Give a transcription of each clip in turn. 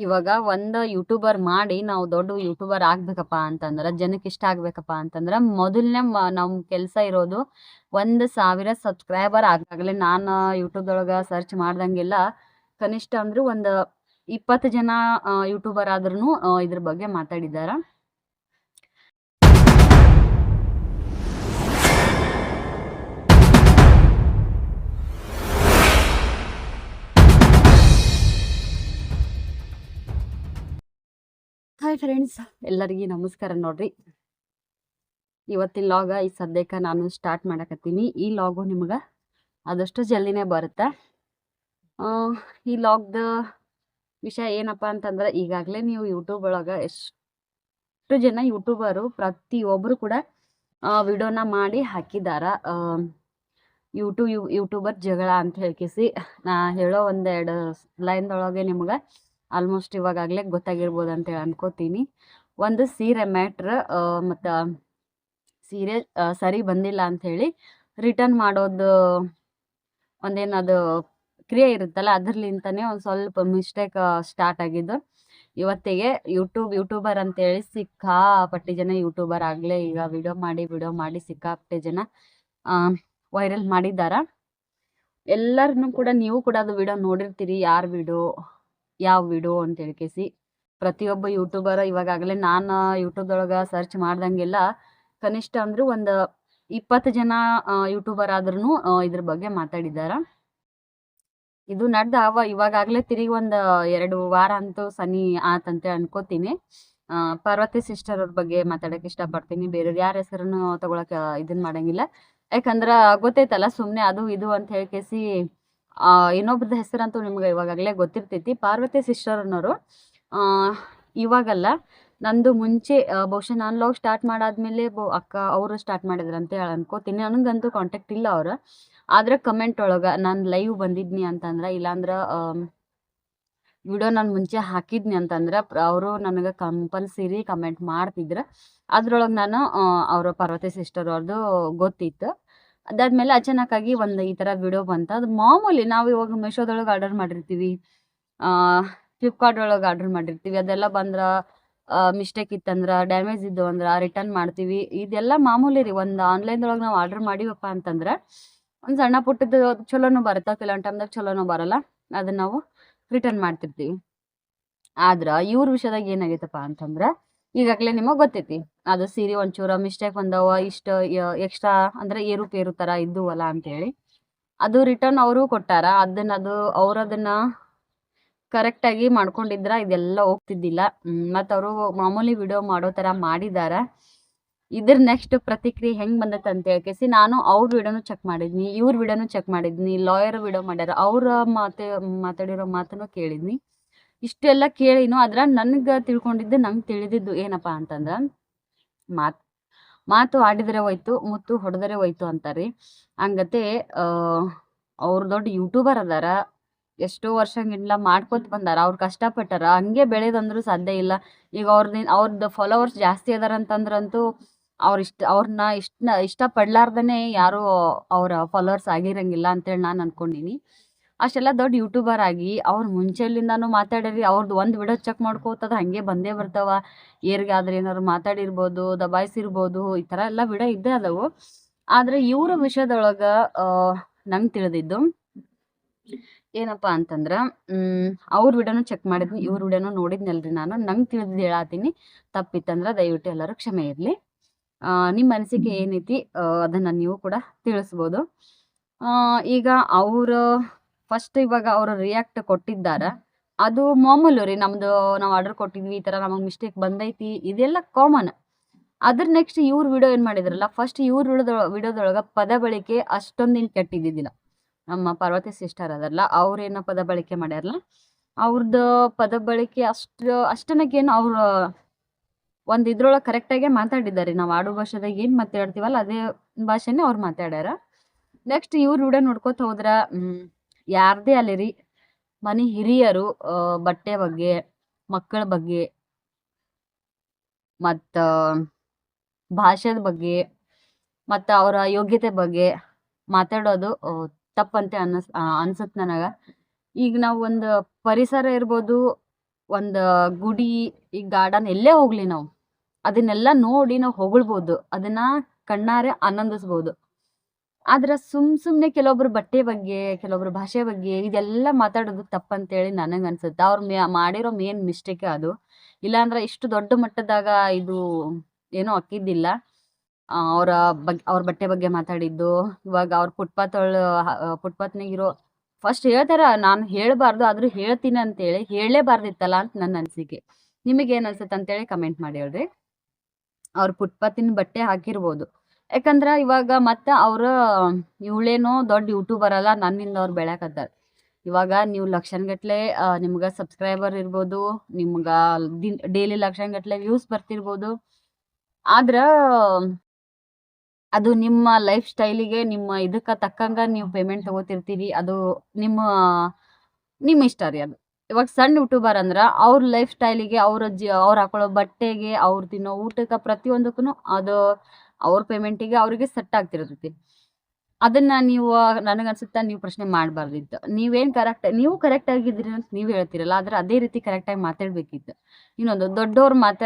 ಇವಾಗ ಒಂದು ಯೂಟ್ಯೂಬರ್ ಮಾಡಿ ನಾವು ದೊಡ್ಡ ಯೂಟ್ಯೂಬರ್ ಆಗ್ಬೇಕಪ್ಪ ಅಂತಂದ್ರ ಜನಕ್ಕೆ ಇಷ್ಟ ಆಗ್ಬೇಕಪ್ಪ ಅಂತಂದ್ರ, ಮೊದಲನೇ ನಮ್ ಕೆಲಸ ಇರೋದು ಒಂದ್ ಸಾವಿರ ಸಬ್ಸ್ಕ್ರೈಬರ್ ಆಗಾಗಲೇ ನಾನು ಯೂಟ್ಯೂಬ್ದೊಳಗೆ ಸರ್ಚ್ ಮಾಡ್ದಂಗೆಲ್ಲ ಕನಿಷ್ಠ ಅಂದ್ರೆ ಒಂದು ಇಪ್ಪತ್ತು ಜನ ಯೂಟ್ಯೂಬರ್ ಆದ್ರೂ ಇದ್ರ ಬಗ್ಗೆ ಮಾತಾಡಿದಾರ ಹಾಯ್ ಫ್ರೆಂಡ್ಸ್ ಎಲ್ಲರಿಗೂ ನಮಸ್ಕಾರ ನೋಡ್ರಿ. ಇವತ್ತಿನ ಲಾಗ ಈ ಸದ್ಯಕ್ಕೆ ನಾನು ಸ್ಟಾರ್ಟ್ ಮಾಡಕತ್ತೀನಿ. ಈ ಲಾಗು ನಿಮ್ಗೆ ಆದಷ್ಟು ಜಲ್ದಿನೇ ಬರುತ್ತೆ? ಈ ಲಾಗ್ದ ವಿಷಯ ಏನಪ್ಪ ಅಂತಂದ್ರೆ ಈಗಾಗಲೇ ನೀವು ಯೂಟ್ಯೂಬ್ ಒಳಗೆ ಎಷ್ಟು ಜನ ಯೂಟ್ಯೂಬರು ಪ್ರತಿಯೊಬ್ಬರು ಕೂಡ ವಿಡಿಯೋನ ಮಾಡಿ ಹಾಕಿದಾರ. ಯೂಟ್ಯೂಬ್ ಯೂಟ್ಯೂಬರ್ ಜಗಳ ಅಂತ ಹೇಳ್ಕಿಸಿ. ನಾ ಹೇಳೋ ಒಂದೆರಡು ಲೈನ್ದೊಳಗೆ ನಿಮ್ಗೆ ಆಲ್ಮೋಸ್ಟ್ ಇವಾಗಾಗಲೇ ಗೊತ್ತಾಗಿರ್ಬೋದು ಅಂತೇಳಿ ಅನ್ಕೋತೀನಿ. ಒಂದು ಸೀರೆ ಮ್ಯಾಟ್ರ್ ಮತ್ತು ಸೀರೆ ಸರಿ ಬಂದಿಲ್ಲ ಅಂಥೇಳಿ ರಿಟರ್ನ್ ಮಾಡೋದು ಒಂದೇನದು ಕ್ರಿಯೆ ಇರುತ್ತಲ್ಲ ಅದರ್ಲಿಂತನೇ ಒಂದು ಸ್ವಲ್ಪ ಮಿಸ್ಟೇಕ್ ಸ್ಟಾರ್ಟ್ ಆಗಿದ್ದು. ಇವತ್ತಿಗೆ ಯೂಟ್ಯೂಬ್ ಯೂಟ್ಯೂಬರ್ ಅಂತೇಳಿ ಸಿಕ್ಕಾಪಟ್ಟೆ ಜನ ಯೂಟ್ಯೂಬರ್ ಆಗಲೇ ಈಗ ವಿಡಿಯೋ ಮಾಡಿ ವಿಡಿಯೋ ಮಾಡಿ ಸಿಕ್ಕಾಪಟ್ಟೆ ಜನ ವೈರಲ್ ಮಾಡಿದ್ದಾರೆ? ಎಲ್ಲರನ್ನು ಕೂಡ ನೀವು ಕೂಡ ಅದು ವಿಡಿಯೋ ನೋಡಿರ್ತೀರಿ, ಯಾರು ವಿಡಿಯೋ ಯಾವ ವಿಡಿಯೋ ಅಂತ ಹೇಳ್ಕೇಸಿ ಪ್ರತಿಯೊಬ್ಬ ಯೂಟ್ಯೂಬರ್ ಇವಾಗಾಗಲೇ ನಾನು ಯೂಟ್ಯೂಬ್ದೊಳಗೆ ಸರ್ಚ್ ಮಾಡ್ದಂಗೆಲ್ಲ ಕನಿಷ್ಠ ಅಂದ್ರೆ ಒಂದು ಇಪ್ಪತ್ತು ಜನ ಯೂಟ್ಯೂಬರ್ ಆದ್ರೂ ಇದ್ರ ಬಗ್ಗೆ ಮಾತಾಡಿದ್ದಾರೆ. ಇದು ನಡ್ದ ಅವ ಇವಾಗಾಗಲೇ ತಿರುಗಿ ಒಂದು ಎರಡು ವಾರ ಅಂತೂ ಸನಿ ಆತಂತೆ ಅನ್ಕೋತೀನಿ. ಪರ್ವತಿ ಸಿಸ್ಟರ್ ಅವ್ರ ಬಗ್ಗೆ ಮಾತಾಡಕ್ಕೆ ಇಷ್ಟಪಡ್ತೀನಿ. ಬೇರೆಯವ್ರು ಯಾರ ಹೆಸರನ್ನು ತಗೊಳಕ್ಕೆ ಇದನ್ನ ಮಾಡಂಗಿಲ್ಲ. ಯಾಕಂದ್ರೆ ಗೊತ್ತೈತಲ್ಲ ಸುಮ್ಮನೆ ಅದು ಇದು ಅಂತ ಹೇಳ್ಕೇಸಿ ಆ, ಇನ್ನೊಬ್ರದ್ದು ಹೆಸರಂತೂ ನಿಮ್ಗೆ ಇವಾಗಲೇ ಗೊತ್ತಿರ್ತೈತಿ. ಪಾರ್ವತಿ ಸಿಸ್ಟರ್ ಅನ್ನೋರು ಇವಾಗಲ್ಲ ನಂದು ಮುಂಚೆ ಬಹುಶಃ ನಾನು ಲವ್ ಸ್ಟಾರ್ಟ್ ಮಾಡಾದ್ಮೇಲೆ ಅಕ್ಕ ಅವರು ಸ್ಟಾರ್ಟ್ ಮಾಡಿದ್ರು ಅಂತ ಹೇಳಿ ಅನ್ಕೋತೀನಿ. ನನಗಂತೂ ಕಾಂಟ್ಯಾಕ್ಟ್ ಇಲ್ಲ ಅವ್ರು. ಆದ್ರೆ ಕಮೆಂಟ್ ಒಳಗೆ ನಾನು ಲೈವ್ ಬಂದಿದ್ನಿ ಅಂತಂದ್ರೆ ಇಲ್ಲಾಂದ್ರೆ ವಿಡಿಯೋ ನಾನು ಮುಂಚೆ ಹಾಕಿದ್ನಿ ಅಂತಂದ್ರೆ ಅವರು ನನಗೆ ಕಂಪಲ್ಸರಿ ಕಮೆಂಟ್ ಮಾಡ್ತಿದ್ರು. ಅದ್ರೊಳಗೆ ನಾನು ಅವರ ಪಾರ್ವತಿ ಸಿಸ್ಟರ್ ಅವ್ರದ್ದು ಗೊತ್ತಿತ್ತು. ಅದಾದ್ಮೇಲೆ ಅಚಾನಕ್ಕಾಗಿ ಒಂದು ಈ ಥರ ವಿಡಿಯೋ ಬಂತು. ಅದು ಮಾಮೂಲಿ ನಾವು ಇವಾಗ ಮೆಶೋದೊಳಗೆ ಆರ್ಡರ್ ಮಾಡಿರ್ತೀವಿ. ಫ್ಲಿಪ್ಕಾರ್ಟ್ ಒಳಗೆ ಆರ್ಡರ್ ಮಾಡಿರ್ತೀವಿ. ಅದೆಲ್ಲ ಬಂದ್ರೆ ಮಿಸ್ಟೇಕ್ ಇತ್ತಂದ್ರೆ ಡ್ಯಾಮೇಜ್ ಇದ್ದು ಅಂದ್ರೆ ರಿಟರ್ನ್ ಮಾಡ್ತೀವಿ. ಇದೆಲ್ಲ ಮಾಮೂಲಿ ರೀ, ಒಂದು ಆನ್ಲೈನ್ದೊಳಗೆ ನಾವು ಆರ್ಡರ್ ಮಾಡಿವಪ್ಪ ಅಂತಂದ್ರೆ ಒಂದು ಸಣ್ಣ ಪುಟ್ಟದ್ದು ಚಲೋನು ಬರುತ್ತೆ? ಕೆಲವೊಂದು ಟೈಮ್ದಾಗ ಚಲೋನು ಬರಲ್ಲ. ಅದನ್ನ ನಾವು ರಿಟರ್ನ್ ಮಾಡ್ತಿರ್ತೀವಿ. ಆದ್ರೆ ಇವ್ರ ವಿಷಯದಾಗ ಏನಾಗೈತಪ್ಪ ಅಂತಂದ್ರೆ ಈಗಾಗಲೇ ನಿಮಗೆ ಗೊತ್ತೈತಿ. ಅದು ಸೀರೆ ಒಂಚೂರ ಮಿಸ್ಟೇಕ್ ಬಂದವ, ಇಷ್ಟು ಎಕ್ಸ್ಟ್ರಾ ಅಂದ್ರೆ ಏರುಪೇರು ಥರ ಇದ್ದುವಲ್ಲ ಅಂತೇಳಿ. ಅದು ರಿಟರ್ನ್ ಅವರು ಕೊಟ್ಟಾರ. ಅದನ್ನ ಅದು ಅವ್ರು ಅದನ್ನ ಕರೆಕ್ಟಾಗಿ ಮಾಡ್ಕೊಂಡಿದ್ರ ಇದೆಲ್ಲ ಹೋಗ್ತಿದ್ದಿಲ್ಲ. ಮತ್ತು ಅವರು ಮಾಮೂಲಿ ವಿಡಿಯೋ ಮಾಡೋ ಥರ ಮಾಡಿದಾರ. ಇದ್ರ ನೆಕ್ಸ್ಟ್ ಪ್ರತಿಕ್ರಿಯೆ ಹೆಂಗೆ ಬಂದೈತೆ ಅಂತ ಹೇಳ್ಕೇಸಿ, ನಾನು ಅವ್ರ ವಿಡಿಯೋನು ಚೆಕ್ ಮಾಡಿದ್ನಿ, ಇವ್ರ ವಿಡಿಯೋನು ಚೆಕ್ ಮಾಡಿದ್ನಿ ಲಾಯರ್ ವಿಡಿಯೋ ಮಾಡ್ಯಾರ. ಅವ್ರ ಮಾತು, ಮಾತಾಡಿರೋ ಮಾತನ್ನು ಕೇಳಿದ್ನಿ. ಇಷ್ಟೆಲ್ಲ ಕೇಳಿನು ಅದ್ರ ನನಗೆ ತಿಳ್ಕೊಂಡಿದ್ದು ನಂಗೆ ತಿಳಿದಿದ್ದು ಏನಪ್ಪ ಅಂತಂದ್ರೆ, ಮಾತು ಮಾತು ಆಡಿದರೆ ಹೋಯ್ತು, ಮುತ್ತು ಹೊಡೆದರೆ ಹೋಯ್ತು ಅಂತಾರ್ರಿ ಹಂಗತೆ ಅವ್ರು ದೊಡ್ಡ ಯೂಟ್ಯೂಬರ್ ಅದಾರ, ಎಷ್ಟೋ ವರ್ಷ ವರ್ಷಗಿಂದ ಮಾಡ್ಕೊತ ಬಂದಾರ, ಅವ್ರು ಕಷ್ಟಪಟ್ಟಾರ, ಹಂಗೆ ಬೆಳೆದಂದ್ರೂ ಸಾಧ್ಯ ಇಲ್ಲ. ಈಗ ಅವ್ರದ್ದು ಅವ್ರದ್ದು ಫಾಲೋವರ್ಸ್ ಜಾಸ್ತಿ ಅದಾರ ಅಂತಂದ್ರಂತೂ ಅವ್ರು ಇಷ್ಟ ಅವ್ರನ್ನ ಇಷ್ಟ ಇಷ್ಟಪಡ್ಲಾರ್ದೇ ಯಾರು ಅವರ ಫಾಲೋವರ್ಸ್ ಆಗಿರಂಗಿಲ್ಲ ಅಂತೇಳಿ ನಾನು ಅನ್ಕೊಂಡೀನಿ. ಅಷ್ಟೆಲ್ಲ ದೊಡ್ಡ ಯೂಟ್ಯೂಬರ್ ಆಗಿ ಅವ್ರು ಮುಂಚೆಲಿಂದಾನು ಮಾತಾಡ್ಯಾರಿ ಅವ್ರದ್ದು ಒಂದು ವಿಡಿಯೋ ಚೆಕ್ ಮಾಡ್ಕೋತದ ಹಂಗೆ ಬಂದೇ ಬರ್ತಾವ. ಏರ್ಗಾದ್ರೆ ಏನಾದ್ರು ಮಾತಾಡಿರ್ಬೋದು, ದಬಾಯಿಸಿರ್ಬೋದು, ಈ ಥರ ಎಲ್ಲ ವಿಡಿಯೋ ಇದ್ದೇ ಅದಾವು. ಆದರೆ ಇವ್ರ ವಿಷಯದೊಳಗೆ ನಂಗೆ ತಿಳಿದಿದ್ದು ಏನಪ್ಪ ಅಂತಂದ್ರೆ ಅವ್ರ ವಿಡಿಯೋನು ಚೆಕ್ ಮಾಡಿದ್ನಿ, ಇವ್ರ ವಿಡಿಯೋನು ನೋಡಿದ್ನಲ್ರಿ ನಾನು. ನಂಗೆ ತಿಳಿದಿದ್ದು ಹೇಳಾತೀನಿ. ತಪ್ಪಿತ್ತಂದ್ರೆ ದಯವಿಟ್ಟು ಎಲ್ಲರೂ ಕ್ಷಮೆ ಇರಲಿ. ನಿಮ್ಮ ಅನಿಸಿಕೆ ಏನೈತಿ ಅದನ್ನು ನೀವು ಕೂಡ ತಿಳಿಸ್ಬೋದು. ಈಗ ಅವರು ಫಸ್ಟ್ ಇವಾಗ ಅವರು ರಿಯಾಕ್ಟ್ ಕೊಟ್ಟಿದ್ದಾರೆ. ಅದು ಮಾಮೂಲು ರೀ ನಮ್ಮದು ನಾವು ಆರ್ಡರ್ ಕೊಟ್ಟಿದ್ವಿ, ಈ ಥರ ನಮಗೆ ಮಿಸ್ಟೇಕ್ ಬಂದೈತಿ, ಇದೆಲ್ಲ ಕಾಮನ್ ಅದ್ರ ನೆಕ್ಸ್ಟ್ ಇವ್ರ ವಿಡಿಯೋ ಏನು ಮಾಡಿದ್ರಲ್ಲ ಫಸ್ಟ್ ಇವ್ರ ವಿಡಿಯೋದೊಳ ವಿಡಿಯೋದೊಳಗೆ ಪದ ಬಳಕೆ ಅಷ್ಟೊಂದೇನು ಕೆಟ್ಟಿದ್ದಿದ್ದಿಲ್ಲ ನಮ್ಮ ಪಾರ್ವತಿ ಸಿಸ್ಟರ್ ಅದಲ್ಲ ಅವ್ರೇನೋ ಪದ ಬಳಕೆ ಮಾಡ್ಯಾರಲ್ಲ ಅವ್ರದ್ದು ಪದ ಬಳಕೆ ಅಷ್ಟು, ಅಷ್ಟನಕ್ಕೇನು ಅವ್ರ ಒಂದು ಇದ್ರೊಳಗೆ ಕರೆಕ್ಟಾಗೆ ಮಾತಾಡಿದ್ದಾರೆ. ನಾವು ಆಡು ಭಾಷೆದಾಗ ಏನು ಮಾತಾಡ್ತೀವಲ್ಲ, ಅದೇ ಭಾಷೆನೇ ಅವ್ರು ಮಾತಾಡ್ಯಾರ. ನೆಕ್ಸ್ಟ್ ಇವ್ರ ವಿಡಿಯೋ ನೋಡ್ಕೊತ ಹೋದ್ರ ಯಾರದೇ ಅಲ್ಲಿರಿ ಮನೆ ಹಿರಿಯರು ಬಟ್ಟೆ ಬಗ್ಗೆ, ಮಕ್ಕಳ ಬಗ್ಗೆ, ಮತ್ತ, ಭಾಷೆದ ಬಗ್ಗೆ, ಮತ್ತು ಅವರ ಯೋಗ್ಯತೆ ಬಗ್ಗೆ ಮಾತಾಡೋದು ತಪ್ಪಂತೆ ಅನ್ನಿಸ್ ಅನ್ಸುತ್ತೆ ನನಗೆ. ಈಗ ನಾವು ಒಂದು ಪರಿಸರ ಇರ್ಬೋದು, ಒಂದು ಗುಡಿ ಈ ಗಾರ್ಡನ್ ಎಲ್ಲೇ ಹೋಗ್ಲಿ ನಾವು, ಅದನ್ನೆಲ್ಲ ನೋಡಿ ನಾವು ಹೊಗಳ್ಬೋದು, ಅದನ್ನ ಕಣ್ಣಾರೆ ಆನಂದಿಸ್ಬೋದು. ಆದ್ರೆ ಸುಮ್ ಸುಮ್ನೆ ಕೆಲವೊಬ್ರು ಬಟ್ಟೆ ಬಗ್ಗೆ, ಕೆಲವೊಬ್ರು ಭಾಷೆ ಬಗ್ಗೆ ಇದೆಲ್ಲ ಮಾತಾಡೋದು ತಪ್ಪಂತೇಳಿ ನನಗೆ ಅನ್ಸುತ್ತೆ. ಅವ್ರು ಮಾಡಿರೋ ಮೇನ್ ಮಿಸ್ಟೇಕ್ ಅದು. ಇಲ್ಲಾಂದ್ರೆ ಇಷ್ಟು ದೊಡ್ಡ ಮಟ್ಟದಾಗ ಇದು ಏನೂ ಅಕ್ಕಿದ್ದಿಲ್ಲ. ಅವರ ಬಗ್ಗೆ ಅವ್ರ ಬಟ್ಟೆ ಬಗ್ಗೆ ಮಾತಾಡಿದ್ದು, ಇವಾಗ ಅವ್ರ ಫುಟ್ಪಾತ್ ಒಳ ಫುಟ್ಪಾತ್ನಾಗಿರೋ ಫಸ್ಟ್ ಹೇಳ್ತಾರ, ನಾನು ಹೇಳಬಾರ್ದು, ಆದ್ರೂ ಹೇಳ್ತೀನಿ ಅಂತೇಳಿ ಹೇಳಲೇಬಾರ್ದಿತ್ತಲ್ಲ ಅಂತ ನನ್ನ ಅನಿಸಿಕೆ. ನಿಮಗೇನು ಅನ್ಸುತ್ತೆ ಅಂತೇಳಿ ಕಮೆಂಟ್ ಮಾಡಿ ಹೇಳ್ರಿ. ಅವ್ರ ಫುಟ್ಪಾತಿನ ಬಟ್ಟೆ ಹಾಕಿರ್ಬೋದು. ಯಾಕಂದ್ರೆ ಇವಾಗ ಮತ್ತೆ ಅವ್ರ, ಇವಳೇನೋ ದೊಡ್ಡ ಯೂಟ್ಯೂಬರ್ ಅಲ್ಲ, ನನ್ನಿಂದ ಅವ್ರು ಬೆಳ್ಯಾಕತ್ತಾರ ಇವಾಗ ನೀವು ಲಕ್ಷನ್ಗಟ್ಲೆ ನಿಮ್ಗೆ ಸಬ್ಸ್ಕ್ರೈಬರ್ ಇರ್ಬೋದು, ನಿಮ್ಗೆ ದಿನ ಡೈಲಿ ಲಕ್ಷನ್ಗಟ್ಲೆ ವ್ಯೂಸ್ ಬರ್ತಿರ್ಬೋದು. ಆದ್ರೆ, ಅದು ನಿಮ್ಮ ಲೈಫ್ ಸ್ಟೈಲಿಗೆ ನಿಮ್ಮ ಇದಕ್ಕೆ ತಕ್ಕಂಗೆ ನೀವು ಪೇಮೆಂಟ್ ತಗೋತಿರ್ತೀರಿ. ಅದು ನಿಮ್ಮ ನಿಮ್ಮ ಇಷ್ಟ ರೀ ಅದು. ಇವಾಗ ಸಣ್ಣ ಯೂಟ್ಯೂಬರ್ ಅಂದ್ರೆ ಅವ್ರ ಲೈಫ್ ಸ್ಟೈಲಿಗೆ ಅವ್ರ ಜಿ, ಅವ್ರು ಹಾಕೊಳ್ಳೋ ಬಟ್ಟೆಗೆ, ಅವ್ರು ತಿನ್ನೋ ಊಟಕ್ಕೆ ಪ್ರತಿಯೊಂದಕ್ಕೂ ಅದು ಅವ್ರ ಪೇಮೆಂಟಿಗೆ ಅವರಿಗೆ ಸೆಟ್ ಆಗ್ತಿರತೈತಿ. ಅದನ್ನ ನೀವು, ನನಗನ್ಸುತ್ತೆ ನೀವು ಪ್ರಶ್ನೆ ಮಾಡಬಾರ್ದಿತ್ತು. ನೀವೇನು ಕರೆಕ್ಟ್ ನೀವು ಕರೆಕ್ಟ್ ಆಗಿದ್ದೀರಿ ಅಂತ ನೀವು ಹೇಳ್ತಿರಲ್ಲ, ಆದ್ರೆ ಅದೇ ರೀತಿ ಕರೆಕ್ಟಾಗಿ ಮಾತಾಡಬೇಕಿತ್ತು. ಇನ್ನೊಂದು, ದೊಡ್ಡವ್ರ ಮಾತ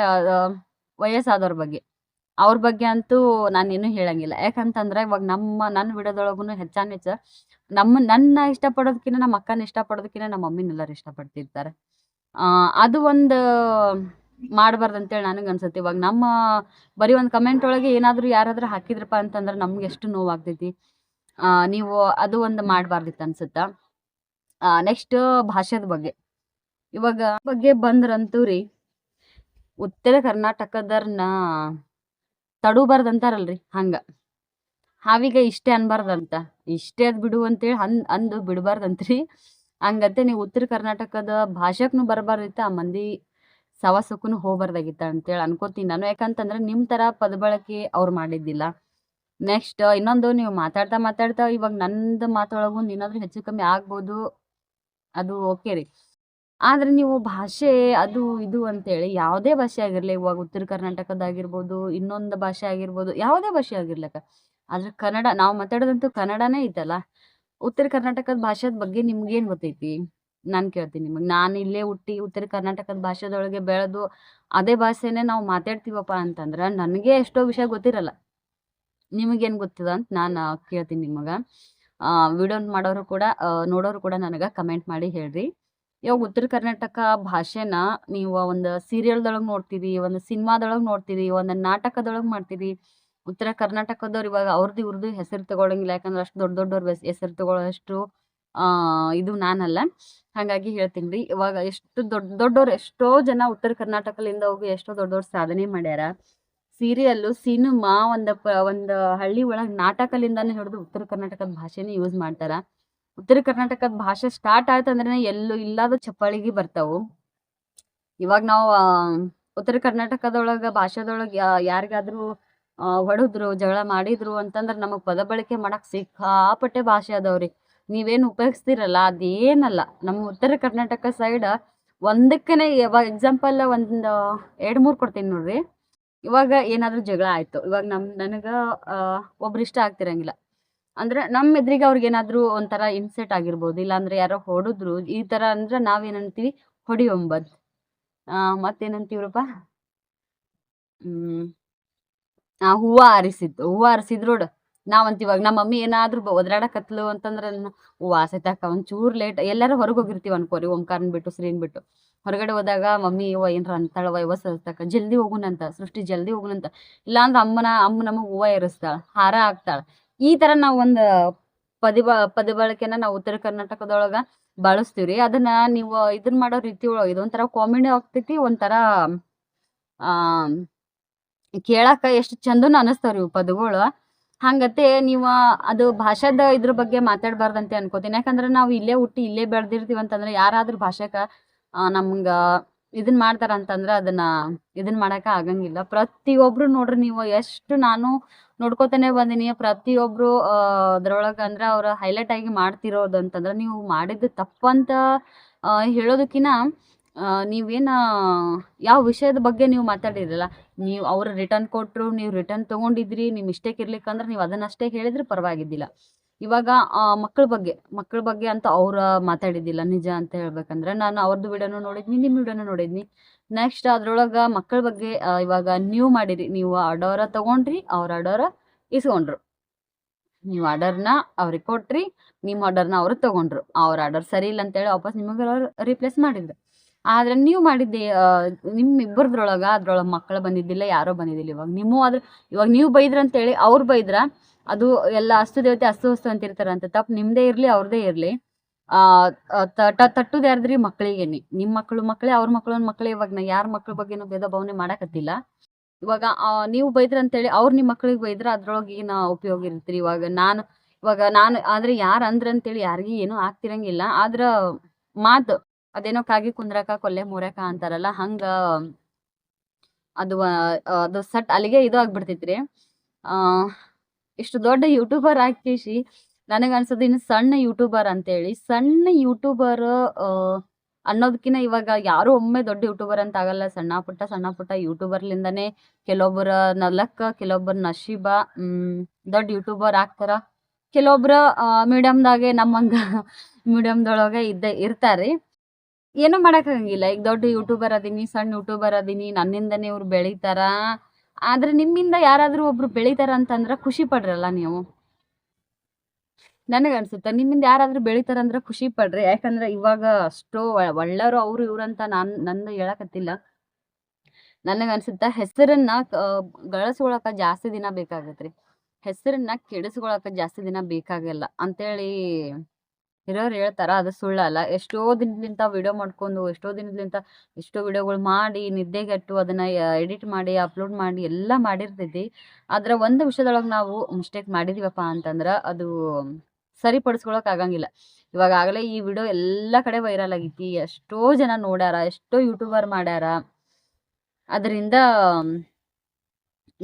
ವಯಸ್ಸಾದವ್ರ ಬಗ್ಗೆ. ಅವ್ರ ಬಗ್ಗೆ ಅಂತೂ ನಾನೇನು ಹೇಳಂಗಿಲ್ಲ. ಯಾಕಂತಂದ್ರೆ ಇವಾಗ ನಮ್ಮ ನನ್ನ ವಿಡಿಯೋದೊಳಗೂ ಹೆಚ್ಚಾನ್ ಹೆಚ್ಚ ನಮ್ಮ, ನನ್ನ ಇಷ್ಟಪಡೋದಕ್ಕಿಂತ ನಮ್ಮ ಅಕ್ಕನ ಇಷ್ಟಪಡೋದಕ್ಕಿಂತ ನಮ್ಮ ಮಮ್ಮಿನೆಲ್ಲರೂ ಇಷ್ಟಪಡ್ತಿರ್ತಾರೆ. ಅದು ಒಂದು ಮಾಡಬಾರ್ದು ಅಂತೇಳಿ ನನಗೆ ಅನ್ಸುತ್ತೆ. ಇವಾಗ ನಮ್ಮ ಬರೀ ಒಂದು ಕಮೆಂಟ್ ಒಳಗೆ ಏನಾದರೂ ಯಾರಾದರೂ ಹಾಕಿದ್ರಪ್ಪ ಅಂತಂದ್ರೆ ನಮ್ಗೆ ಎಷ್ಟು ನೋವಾಗ್ತೈತಿ. ನೀವು ಅದು ಒಂದು ಮಾಡಬಾರ್ದಿತ್ತು ಅನ್ಸುತ್ತಾ? ನೆಕ್ಸ್ಟ್ ಭಾಷೆದ ಬಗ್ಗೆ. ಇವಾಗ ಬಗ್ಗೆ ಬಂದ್ರಂತೂ ರೀ, ಉತ್ತರ ಕರ್ನಾಟಕದರ್ನ ತಡೂಬಾರ್ದು ಅಂತಾರಲ್ರಿ ಹಂಗೆ. ಹಾವಿಗೆ ಇಷ್ಟೇ ಅನ್ಬಾರ್ದಂತ. ಇಷ್ಟೇ ಅದು ಬಿಡು ಅಂತೇಳಿ ಹನ್ ಅಂದು ಬಿಡಬಾರ್ದಂತ್ರಿ. ಹಂಗಂತೆ ನೀವು ಉತ್ತರ ಕರ್ನಾಟಕದ ಭಾಷೆಗೂ ಬರಬಾರ್ದಿತ್ತು, ಆ ಮಂದಿ ಸವಾಸಕ್ಕೂ ಹೋಗ್ಬಾರ್ದಾಗಿತ್ತ ಅಂತೇಳಿ ಅನ್ಕೋತೀನಿ ನಾನು. ಯಾಕಂತಂದ್ರೆ ನಿಮ್ಮ ಥರ ಪದಬಳಕೆ ಅವ್ರು ಮಾಡಿದ್ದಿಲ್ಲ. ನೆಕ್ಸ್ಟ್ ಇನ್ನೊಂದು ನೀವು ಮಾತಾಡ್ತಾ ಮಾತಾಡ್ತಾ ಇವಾಗ ನಂದು ಮಾತೊಳಗು ಏನಾದರೂ ಹೆಚ್ಚು ಕಮ್ಮಿ ಆಗ್ಬೋದು. ಅದು ಓಕೆ ರೀ. ಆದರೆ ನೀವು ಭಾಷೆ ಅದು ಇದು ಅಂತೇಳಿ ಯಾವುದೇ ಭಾಷೆ ಆಗಿರಲಿ, ಇವಾಗ ಉತ್ತರ ಕರ್ನಾಟಕದಾಗಿರ್ಬೋದು, ಇನ್ನೊಂದು ಭಾಷೆ ಆಗಿರ್ಬೋದು, ಯಾವುದೇ ಭಾಷೆ ಆಗಿರ್ಲಕ್ಕ ಆದ್ರೆ ಕನ್ನಡ, ನಾವು ಮಾತಾಡೋದಂತೂ ಕನ್ನಡನೇ ಐತಲ್ಲ. ಉತ್ತರ ಕರ್ನಾಟಕದ ಭಾಷೆದ ಬಗ್ಗೆ ನಿಮ್ಗೇನು ಗೊತ್ತೈತಿ? ನಾನು ಕೇಳ್ತೀನಿ ನಿಮಗೆ. ನಾನು ಇಲ್ಲೇ ಹುಟ್ಟಿ ಉತ್ತರ ಕರ್ನಾಟಕದ ಭಾಷೆದೊಳಗೆ ಬೆಳೆದು ಅದೇ ಭಾಷೆನೇ ನಾವು ಮಾತಾಡ್ತೀವಪ್ಪ ಅಂತಂದ್ರೆ ನನಗೆ ಎಷ್ಟೋ ವಿಷಯ ಗೊತ್ತಿರಲ್ಲ. ನಿಮಗೇನು ಗೊತ್ತದ ಅಂತ ನಾನು ಕೇಳ್ತೀನಿ ನಿಮಗೆ. ವಿಡಿಯೋ ಮಾಡೋರು ಕೂಡ ನೋಡೋರು ಕೂಡ ನನಗೆ ಕಮೆಂಟ್ ಮಾಡಿ ಹೇಳ್ರಿ. ಇವಾಗ ಉತ್ತರ ಕರ್ನಾಟಕ ಭಾಷೆನ ನೀವು ಒಂದು ಸೀರಿಯಲ್ದೊಳಗೆ ನೋಡ್ತೀರಿ, ಒಂದು ಸಿನಿಮಾದೊಳಗೆ ನೋಡ್ತೀರಿ, ಒಂದು ನಾಟಕದೊಳಗೆ ಮಾಡ್ತೀರಿ. ಉತ್ತರ ಕರ್ನಾಟಕದವ್ರು ಇವಾಗ ಅವ್ರದ್ದು ಇವ್ರದ್ದು ಹೆಸರು ತಗೊಳಂಗಿಲ್ಲ, ಯಾಕಂದ್ರೆ ಅಷ್ಟು ದೊಡ್ಡ ದೊಡ್ಡವ್ರ ಹೆಸರು ತಗೊಳ್ಳೋಷ್ಟು ಇದು ನಾನಲ್ಲ. ಹಾಗಾಗಿ ಹೇಳ್ತೀನಿ ರೀ, ಇವಾಗ ಎಷ್ಟು ದೊಡ್ಡ ದೊಡ್ಡವ್ರು ಎಷ್ಟೋ ಜನ ಉತ್ತರ ಕರ್ನಾಟಕದಿಂದ ಹೋಗಿ ಎಷ್ಟೋ ದೊಡ್ಡವ್ರು ಸಾಧನೆ ಮಾಡ್ಯಾರ. ಸೀರಿಯಲ್ಲು ಸಿನಿಮಾ ಒಂದು ಪ, ಒಂದು ಹಳ್ಳಿ ಒಳಗೆ ನಾಟಕಲಿಂದಾನೇ ಹಿಡಿದು ಉತ್ತರ ಕರ್ನಾಟಕದ ಭಾಷೆನೇ ಯೂಸ್ ಮಾಡ್ತಾರ. ಉತ್ತರ ಕರ್ನಾಟಕದ ಭಾಷೆ ಸ್ಟಾರ್ಟ್ ಆಯ್ತು ಅಂದ್ರೆ ಎಲ್ಲೂ ಇಲ್ಲದ ಚಪ್ಪಾಳಿಗೆ ಬರ್ತಾವು. ಇವಾಗ ನಾವು ಉತ್ತರ ಕರ್ನಾಟಕದೊಳಗ ಭಾಷೆದೊಳಗೆ ಯಾರಿಗಾದ್ರೂ ಹೊಡೆದ್ರು, ಜಗಳ ಮಾಡಿದ್ರು ಅಂತಂದ್ರೆ ನಮಗೆ ಪದ ಬಳಕೆ ಮಾಡಕ್ ಸಿಕ್ಕಾಪಟ್ಟೆ ಭಾಷೆ ಅದಾವ್ರಿ. ನೀವೇನು ಉಪಯೋಗಿಸ್ತೀರಲ್ಲ, ಅದೇನಲ್ಲ. ನಮ್ಮ ಉತ್ತರ ಕರ್ನಾಟಕ ಸೈಡ್ ಒಂದಕ್ಕೇ ಇವಾಗ ಎಕ್ಸಾಂಪಲ್ ಒಂದು ಎರಡು ಮೂರು ಕೊಡ್ತೀನಿ ನೋಡ್ರಿ. ಇವಾಗ ಏನಾದರೂ ಜಗಳ ಆಯಿತು. ಇವಾಗ ನಮ್ಮ ನನಗೆ ಒಬ್ರು ಇಷ್ಟ ಆಗ್ತಿರಂಗಿಲ್ಲ. ಅಂದ್ರೆ ನಮ್ಮ ಎದುರಿಗೆ ಅವ್ರಿಗೆ ಏನಾದರೂ ಒಂಥರ ಇನ್ಸೆಟ್ ಆಗಿರ್ಬೋದು. ಇಲ್ಲಾಂದ್ರೆ ಯಾರೋ ಹೊಡೆದ್ರು. ಈ ಥರ ಅಂದ್ರೆ ನಾವೇನಂತೀವಿ ಹೊಡಿಯೊಂಬದ್ ಮತ್ತೇನಂತೀವ್ರಪ್ಪ? ಹ್ಮ್. ಹೂವು ಆರಿಸಿದ್ದು. ಹೂವು ಆರಿಸಿದ್ ನೋಡು ನಾವಂತ ಇವಾಗ ನಮ್ಮ ಮಮ್ಮಿ ಏನಾದರೂ ಒದ್ರಾಡಕತ್ಲು ಅಂತಂದ್ರೆ ಹೂವು ಒಂದ್ ಚೂರ್ ಲೇಟ್ ಎಲ್ಲರೂ ಹೊರಗೆ ಹೋಗಿರ್ತೀವಿ ಅನ್ಕೋರಿ, ಓಂಕಾರನ್ ಬಿಟ್ಟು, ಶ್ರೀನ್ ಬಿಟ್ಟು. ಹೊರಗಡೆ ಹೋದಾಗ, ಮಮ್ಮಿ ಇವ ಏನ್ರ ಅಂತಾಳವ ಇವ ಸಲ್ತಕ ಜಲ್ದಿ ಹೋಗುನಂತ, ಸೃಷ್ಟಿ ಜಲ್ದಿ ಹೋಗುನಂತ. ಇಲ್ಲಾಂದ್ರೆ ಅಮ್ಮನ ಅಮ್ಮ ನಮಗ್ ಹೂವ ಏರಿಸ್ತಾಳ, ಹಾರ ಹಾಕ್ತಾಳ. ಈ ತರ ನಾವು ಒಂದು ಪದ ಬ ಪದ ಬಳಕೆನ ನಾವು ಉತ್ತರ ಕರ್ನಾಟಕದೊಳಗ ಬಳಸ್ತೀವ್ರಿ. ಅದನ್ನ ನೀವು ಇದನ್ನ ಮಾಡೋ ರೀತಿ ಒಳಗೆ, ಇದೊಂಥರ ಕಾಮಿಡಿ ಆಗ್ತೈತಿ, ಒಂಥರ ಕೇಳಕ್ಕೆ ಎಷ್ಟು ಚಂದನ ಅನಿಸ್ತಾವ್ರಿ ಇವು ಪದಗಳು. ಹಂಗತೆ ನೀವು ಅದು ಭಾಷೆದ ಇದ್ರ ಬಗ್ಗೆ ಮಾತಾಡಬಾರ್ದಂತೆ ಅನ್ಕೋತೀನಿ. ಯಾಕಂದ್ರೆ ನಾವು ಇಲ್ಲೇ ಹುಟ್ಟಿ ಇಲ್ಲೇ ಬೆಳೆದಿರ್ತೀವಿ ಅಂತಂದ್ರೆ ಯಾರಾದ್ರೂ ಭಾಷೆಗೆ ನಮ್ಗೆ ಇದನ್ನ ಮಾಡ್ತಾರ ಅಂತಂದ್ರೆ ಅದನ್ನ ಇದನ್ನ ಮಾಡಕ ಆಗಂಗಿಲ್ಲ. ಪ್ರತಿಯೊಬ್ರು ನೋಡ್ರಿ ನೀವು ಎಷ್ಟು ನಾನು ನೋಡ್ಕೊತಾನೆ ಬಂದಿನಿ, ಪ್ರತಿಯೊಬ್ರು ಅದ್ರೊಳಗೆ ಅಂದ್ರೆ ಅವ್ರು ಹೈಲೈಟ್ ಆಗಿ ಮಾಡ್ತಿರೋದು ಅಂತಂದ್ರೆ ನೀವು ಮಾಡಿದ್ದು ತಪ್ಪಂತ ಅಂತ ಹೇಳೋದಕ್ಕಿಂತ ನೀವೇನು, ಯಾವ ವಿಷಯದ ಬಗ್ಗೆ ನೀವು ಮಾತಾಡಿರಲ್ಲ ನೀವು ಅವರು ರಿಟರ್ನ್ ಕೊಟ್ಟರು ನೀವು ರಿಟರ್ನ್ ತೊಗೊಂಡಿದ್ರಿ ನಿಮ್ಮ ಮಿಸ್ಟೇಕ್ ಇರ್ಲಿಕ್ಕಂದ್ರೆ ನೀವು ಅದನ್ನಷ್ಟೇ ಹೇಳಿದ್ರೆ ಪರವಾಗಿದ್ದಿಲ್ಲ. ಇವಾಗ ಮಕ್ಕಳ ಬಗ್ಗೆ ಮಕ್ಕಳ ಬಗ್ಗೆ ಅಂತ ಅವ್ರ ಮಾತಾಡಿದ್ದಿಲ್ಲ, ನಿಜ ಅಂತ ಹೇಳ್ಬೇಕಂದ್ರೆ ನಾನು ಅವ್ರದ್ದು ವಿಡಿಯೋನು ನೋಡಿದ್ನಿ ನಿಮ್ಮ ವಿಡಿಯೋನು ನೋಡಿದ್ನಿ. ನೆಕ್ಸ್ಟ್ ಅದ್ರೊಳಗೆ ಮಕ್ಕಳ ಬಗ್ಗೆ ಇವಾಗ ನೀವು ಮಾಡಿರಿ, ನೀವು ಆರ್ಡರ ತಗೊಂಡ್ರಿ, ಅವ್ರ ಆರ್ಡರ ಇಸ್ಕೊಂಡ್ರು. ನೀವು ಆರ್ಡರ್ನ ಅವ್ರಿಗೆ ಕೊಟ್ರಿ, ನಿಮ್ಮ ಆರ್ಡರ್ನ ಅವರು ತಗೊಂಡ್ರು. ಅವ್ರ ಆರ್ಡರ್ ಸರಿ ಇಲ್ಲ ಅಂತೇಳಿ ವಾಪಸ್ ನಿಮಗೆ ಅವ್ರು ರಿಪ್ಲೇಸ್ ಮಾಡಿದ್ರು. ಆದ್ರೆ ನೀವು ಮಾಡಿದ್ದೆ ನಿಮ್ಮ ಇಬ್ಬರದ್ರೊಳಗೆ ಅದ್ರೊಳಗೆ ಮಕ್ಕಳು ಬಂದಿದ್ದಿಲ್ಲ, ಯಾರೋ ಬಂದಿದ್ದಿಲ್ಲ ಇವಾಗ. ನೀವು ಆದ್ರೆ, ಇವಾಗ ನೀವು ಬೈದ್ರ ಅಂತೇಳಿ ಅವ್ರು ಬೈದ್ರ, ಅದು ಎಲ್ಲ ಅಸ್ತು ದೇವತೆ ಅಸ್ತು ವಸ್ತು ಅಂತ. ತಪ್ಪು ನಿಮ್ಮದೇ ಇರಲಿ ಅವ್ರದ್ದೇ ಇರಲಿ. ತಟ್ಟುದು ಯಾರ್ದ್ರಿ ಮಕ್ಕಳಿಗೆ ನಿಮ್ಮ ಮಕ್ಕಳು ಮಕ್ಕಳೇ ಅವ್ರ ಮಕ್ಕಳು ಮಕ್ಕಳೇ ಇವಾಗ. ನಾ ಯಾರ ಮಕ್ಳ ಬಗ್ಗೆನೂ ಭೇದ ಭಾವನೆ ಮಾಡಕತ್ತಿಲ್ಲ. ಇವಾಗ ನೀವು ಬೈದ್ರ ಅಂತೇಳಿ ಅವ್ರು ನಿಮ್ಮ ಮಕ್ಳಿಗೆ ಬೈದ್ರ ಅದ್ರೊಳಗೆ ಏನು ಉಪಯೋಗ ಇರ್ತೀರಿ? ಇವಾಗ ನಾನು ಇವಾಗ ನಾನು, ಆದ್ರೆ ಯಾರು ಅಂದ್ರ ಅಂತೇಳಿ ಯಾರಿಗೂ ಏನೂ ಆಗ್ತಿರಂಗಿಲ್ಲ. ಆದ್ರ ಮಾತು ಅದೇನೋ ಕಾಗಿ ಕುಂದ್ರಕ ಕೊಲ್ಲೆ ಮೂರಕ ಅಂತಾರಲ್ಲ ಹಂಗ ಅದು ಅದು ಸಟ್ ಅಲ್ಲಿಗೆ ಇದು ಆಗ್ಬಿಡ್ತೈತ್ರಿ. ಆ, ಇಷ್ಟು ದೊಡ್ಡ ಯೂಟ್ಯೂಬರ್ ನನಗೆ ಅನ್ಸೋದು ಇನ್ನು ಸಣ್ಣ ಯೂಟ್ಯೂಬರ್ ಅಂತೇಳಿ ಸಣ್ಣ ಯೂಟ್ಯೂಬರ್ ಅನ್ನೋದಕ್ಕಿಂತ ಇವಾಗ ಯಾರು ಒಮ್ಮೆ ದೊಡ್ಡ ಯೂಟ್ಯೂಬರ್ ಅಂತ ಆಗಲ್ಲ. ಸಣ್ಣ ಪುಟ್ಟ ಸಣ್ಣ ಪುಟ್ಟ ಯೂಟ್ಯೂಬರ್ಲಿಂದನೇ ಕೆಲವೊಬ್ಬರ ನಲಕ್ಕ ಕೆಲವೊಬ್ಬರ ನಶೀಬ ಹ್ಮ್ ದೊಡ್ಡ ಯೂಟ್ಯೂಬರ್ ಆಗ್ತಾರ. ಕೆಲವೊಬ್ರ ಮೀಡಿಯಮ್ದಾಗೆ ನಮ್ಮಂಗ ಮೀಡಿಯಮ್ದೊಳಗೆ ಇದ್ದೇ ಇರ್ತಾರೆ ಏನೂ ಮಾಡೋಕ್ಕಾಗಂಗಿಲ್ಲ ಈಗ ದೊಡ್ಡ ಯೂಟ್ಯೂಬರ್ ಅದೀನಿ, ಸಣ್ಣ ಯೂಟ್ಯೂಬರ್ ಅದೀನಿ, ನನ್ನಿಂದನೇ ಇವ್ರು ಬೆಳೀತಾರ. ಆದ್ರೆ ನಿಮ್ಮಿಂದ ಯಾರಾದರೂ ಒಬ್ರು ಬೆಳಿತಾರ ಅಂತಂದ್ರೆ ಖುಷಿ ಪಡ್ರಲ್ಲ ನೀವು. ನನಗೆ ಅನಿಸುತ್ತೆ, ನಿಮ್ಮಿಂದ ಯಾರಾದರೂ ಬೆಳೀತಾರ ಅಂದ್ರೆ ಖುಷಿ ಪಡ್ರಿ. ಯಾಕಂದ್ರೆ ಇವಾಗ ಅಷ್ಟೋ ಒಳ್ಳೆಯವರು ಅವರು ಇವ್ರು ಅಂತ ನಾನು, ನಂದು ಹೇಳಕತ್ತಿಲ್ಲ. ನನಗೆ ಅನ್ಸುತ್ತೆ ಹೆಸರನ್ನ ಗಳಿಸ್ಕೊಳಕ ಜಾಸ್ತಿ ದಿನ ಬೇಕಾಗತ್ರಿ. ಹೆಸರನ್ನ ಕೆಡಿಸ್ಕೊಳಕ ಜಾಸ್ತಿ ದಿನ ಬೇಕಾಗಲ್ಲ. ಅಂತೇಳಿ ಹಿರಿಯರು ಹೇಳ್ತಾರ? ಅದು ಸುಳ್ಳಲ್ಲ ಎಷ್ಟೋ ದಿನದಿಂದ ವಿಡಿಯೋ ಮಾಡ್ಕೊಂಡು, ಎಷ್ಟೋ ದಿನದಿಂದ ಎಷ್ಟೋ ವಿಡಿಯೋಗಳು ಮಾಡಿ ನಿದ್ದೆಗೆಟ್ಟು ಅದನ್ನ ಎಡಿಟ್ ಮಾಡಿ ಅಪ್ಲೋಡ್ ಮಾಡಿ ಎಲ್ಲ ಮಾಡಿರ್ತೈತಿ ಆದ್ರ ಒಂದು ವಿಷಯದೊಳಗೆ ನಾವು ಮಿಸ್ಟೇಕ್ ಮಾಡಿದೀವಪ್ಪ ಅಂತಂದ್ರೆ ಅದು ಸರಿಪಡಿಸ್ಕೊಳಕ್ ಆಗಂಗಿಲ್ಲ. ಇವಾಗ ಆಗಲೇ ಈ ವಿಡಿಯೋ ಎಲ್ಲ ಕಡೆ ವೈರಲ್ ಆಗೈತಿ. ಎಷ್ಟೋ ಜನ ನೋಡ್ಯಾರ, ಎಷ್ಟೋ ಯೂಟ್ಯೂಬರ್ ಮಾಡ್ಯಾರ. ಅದರಿಂದ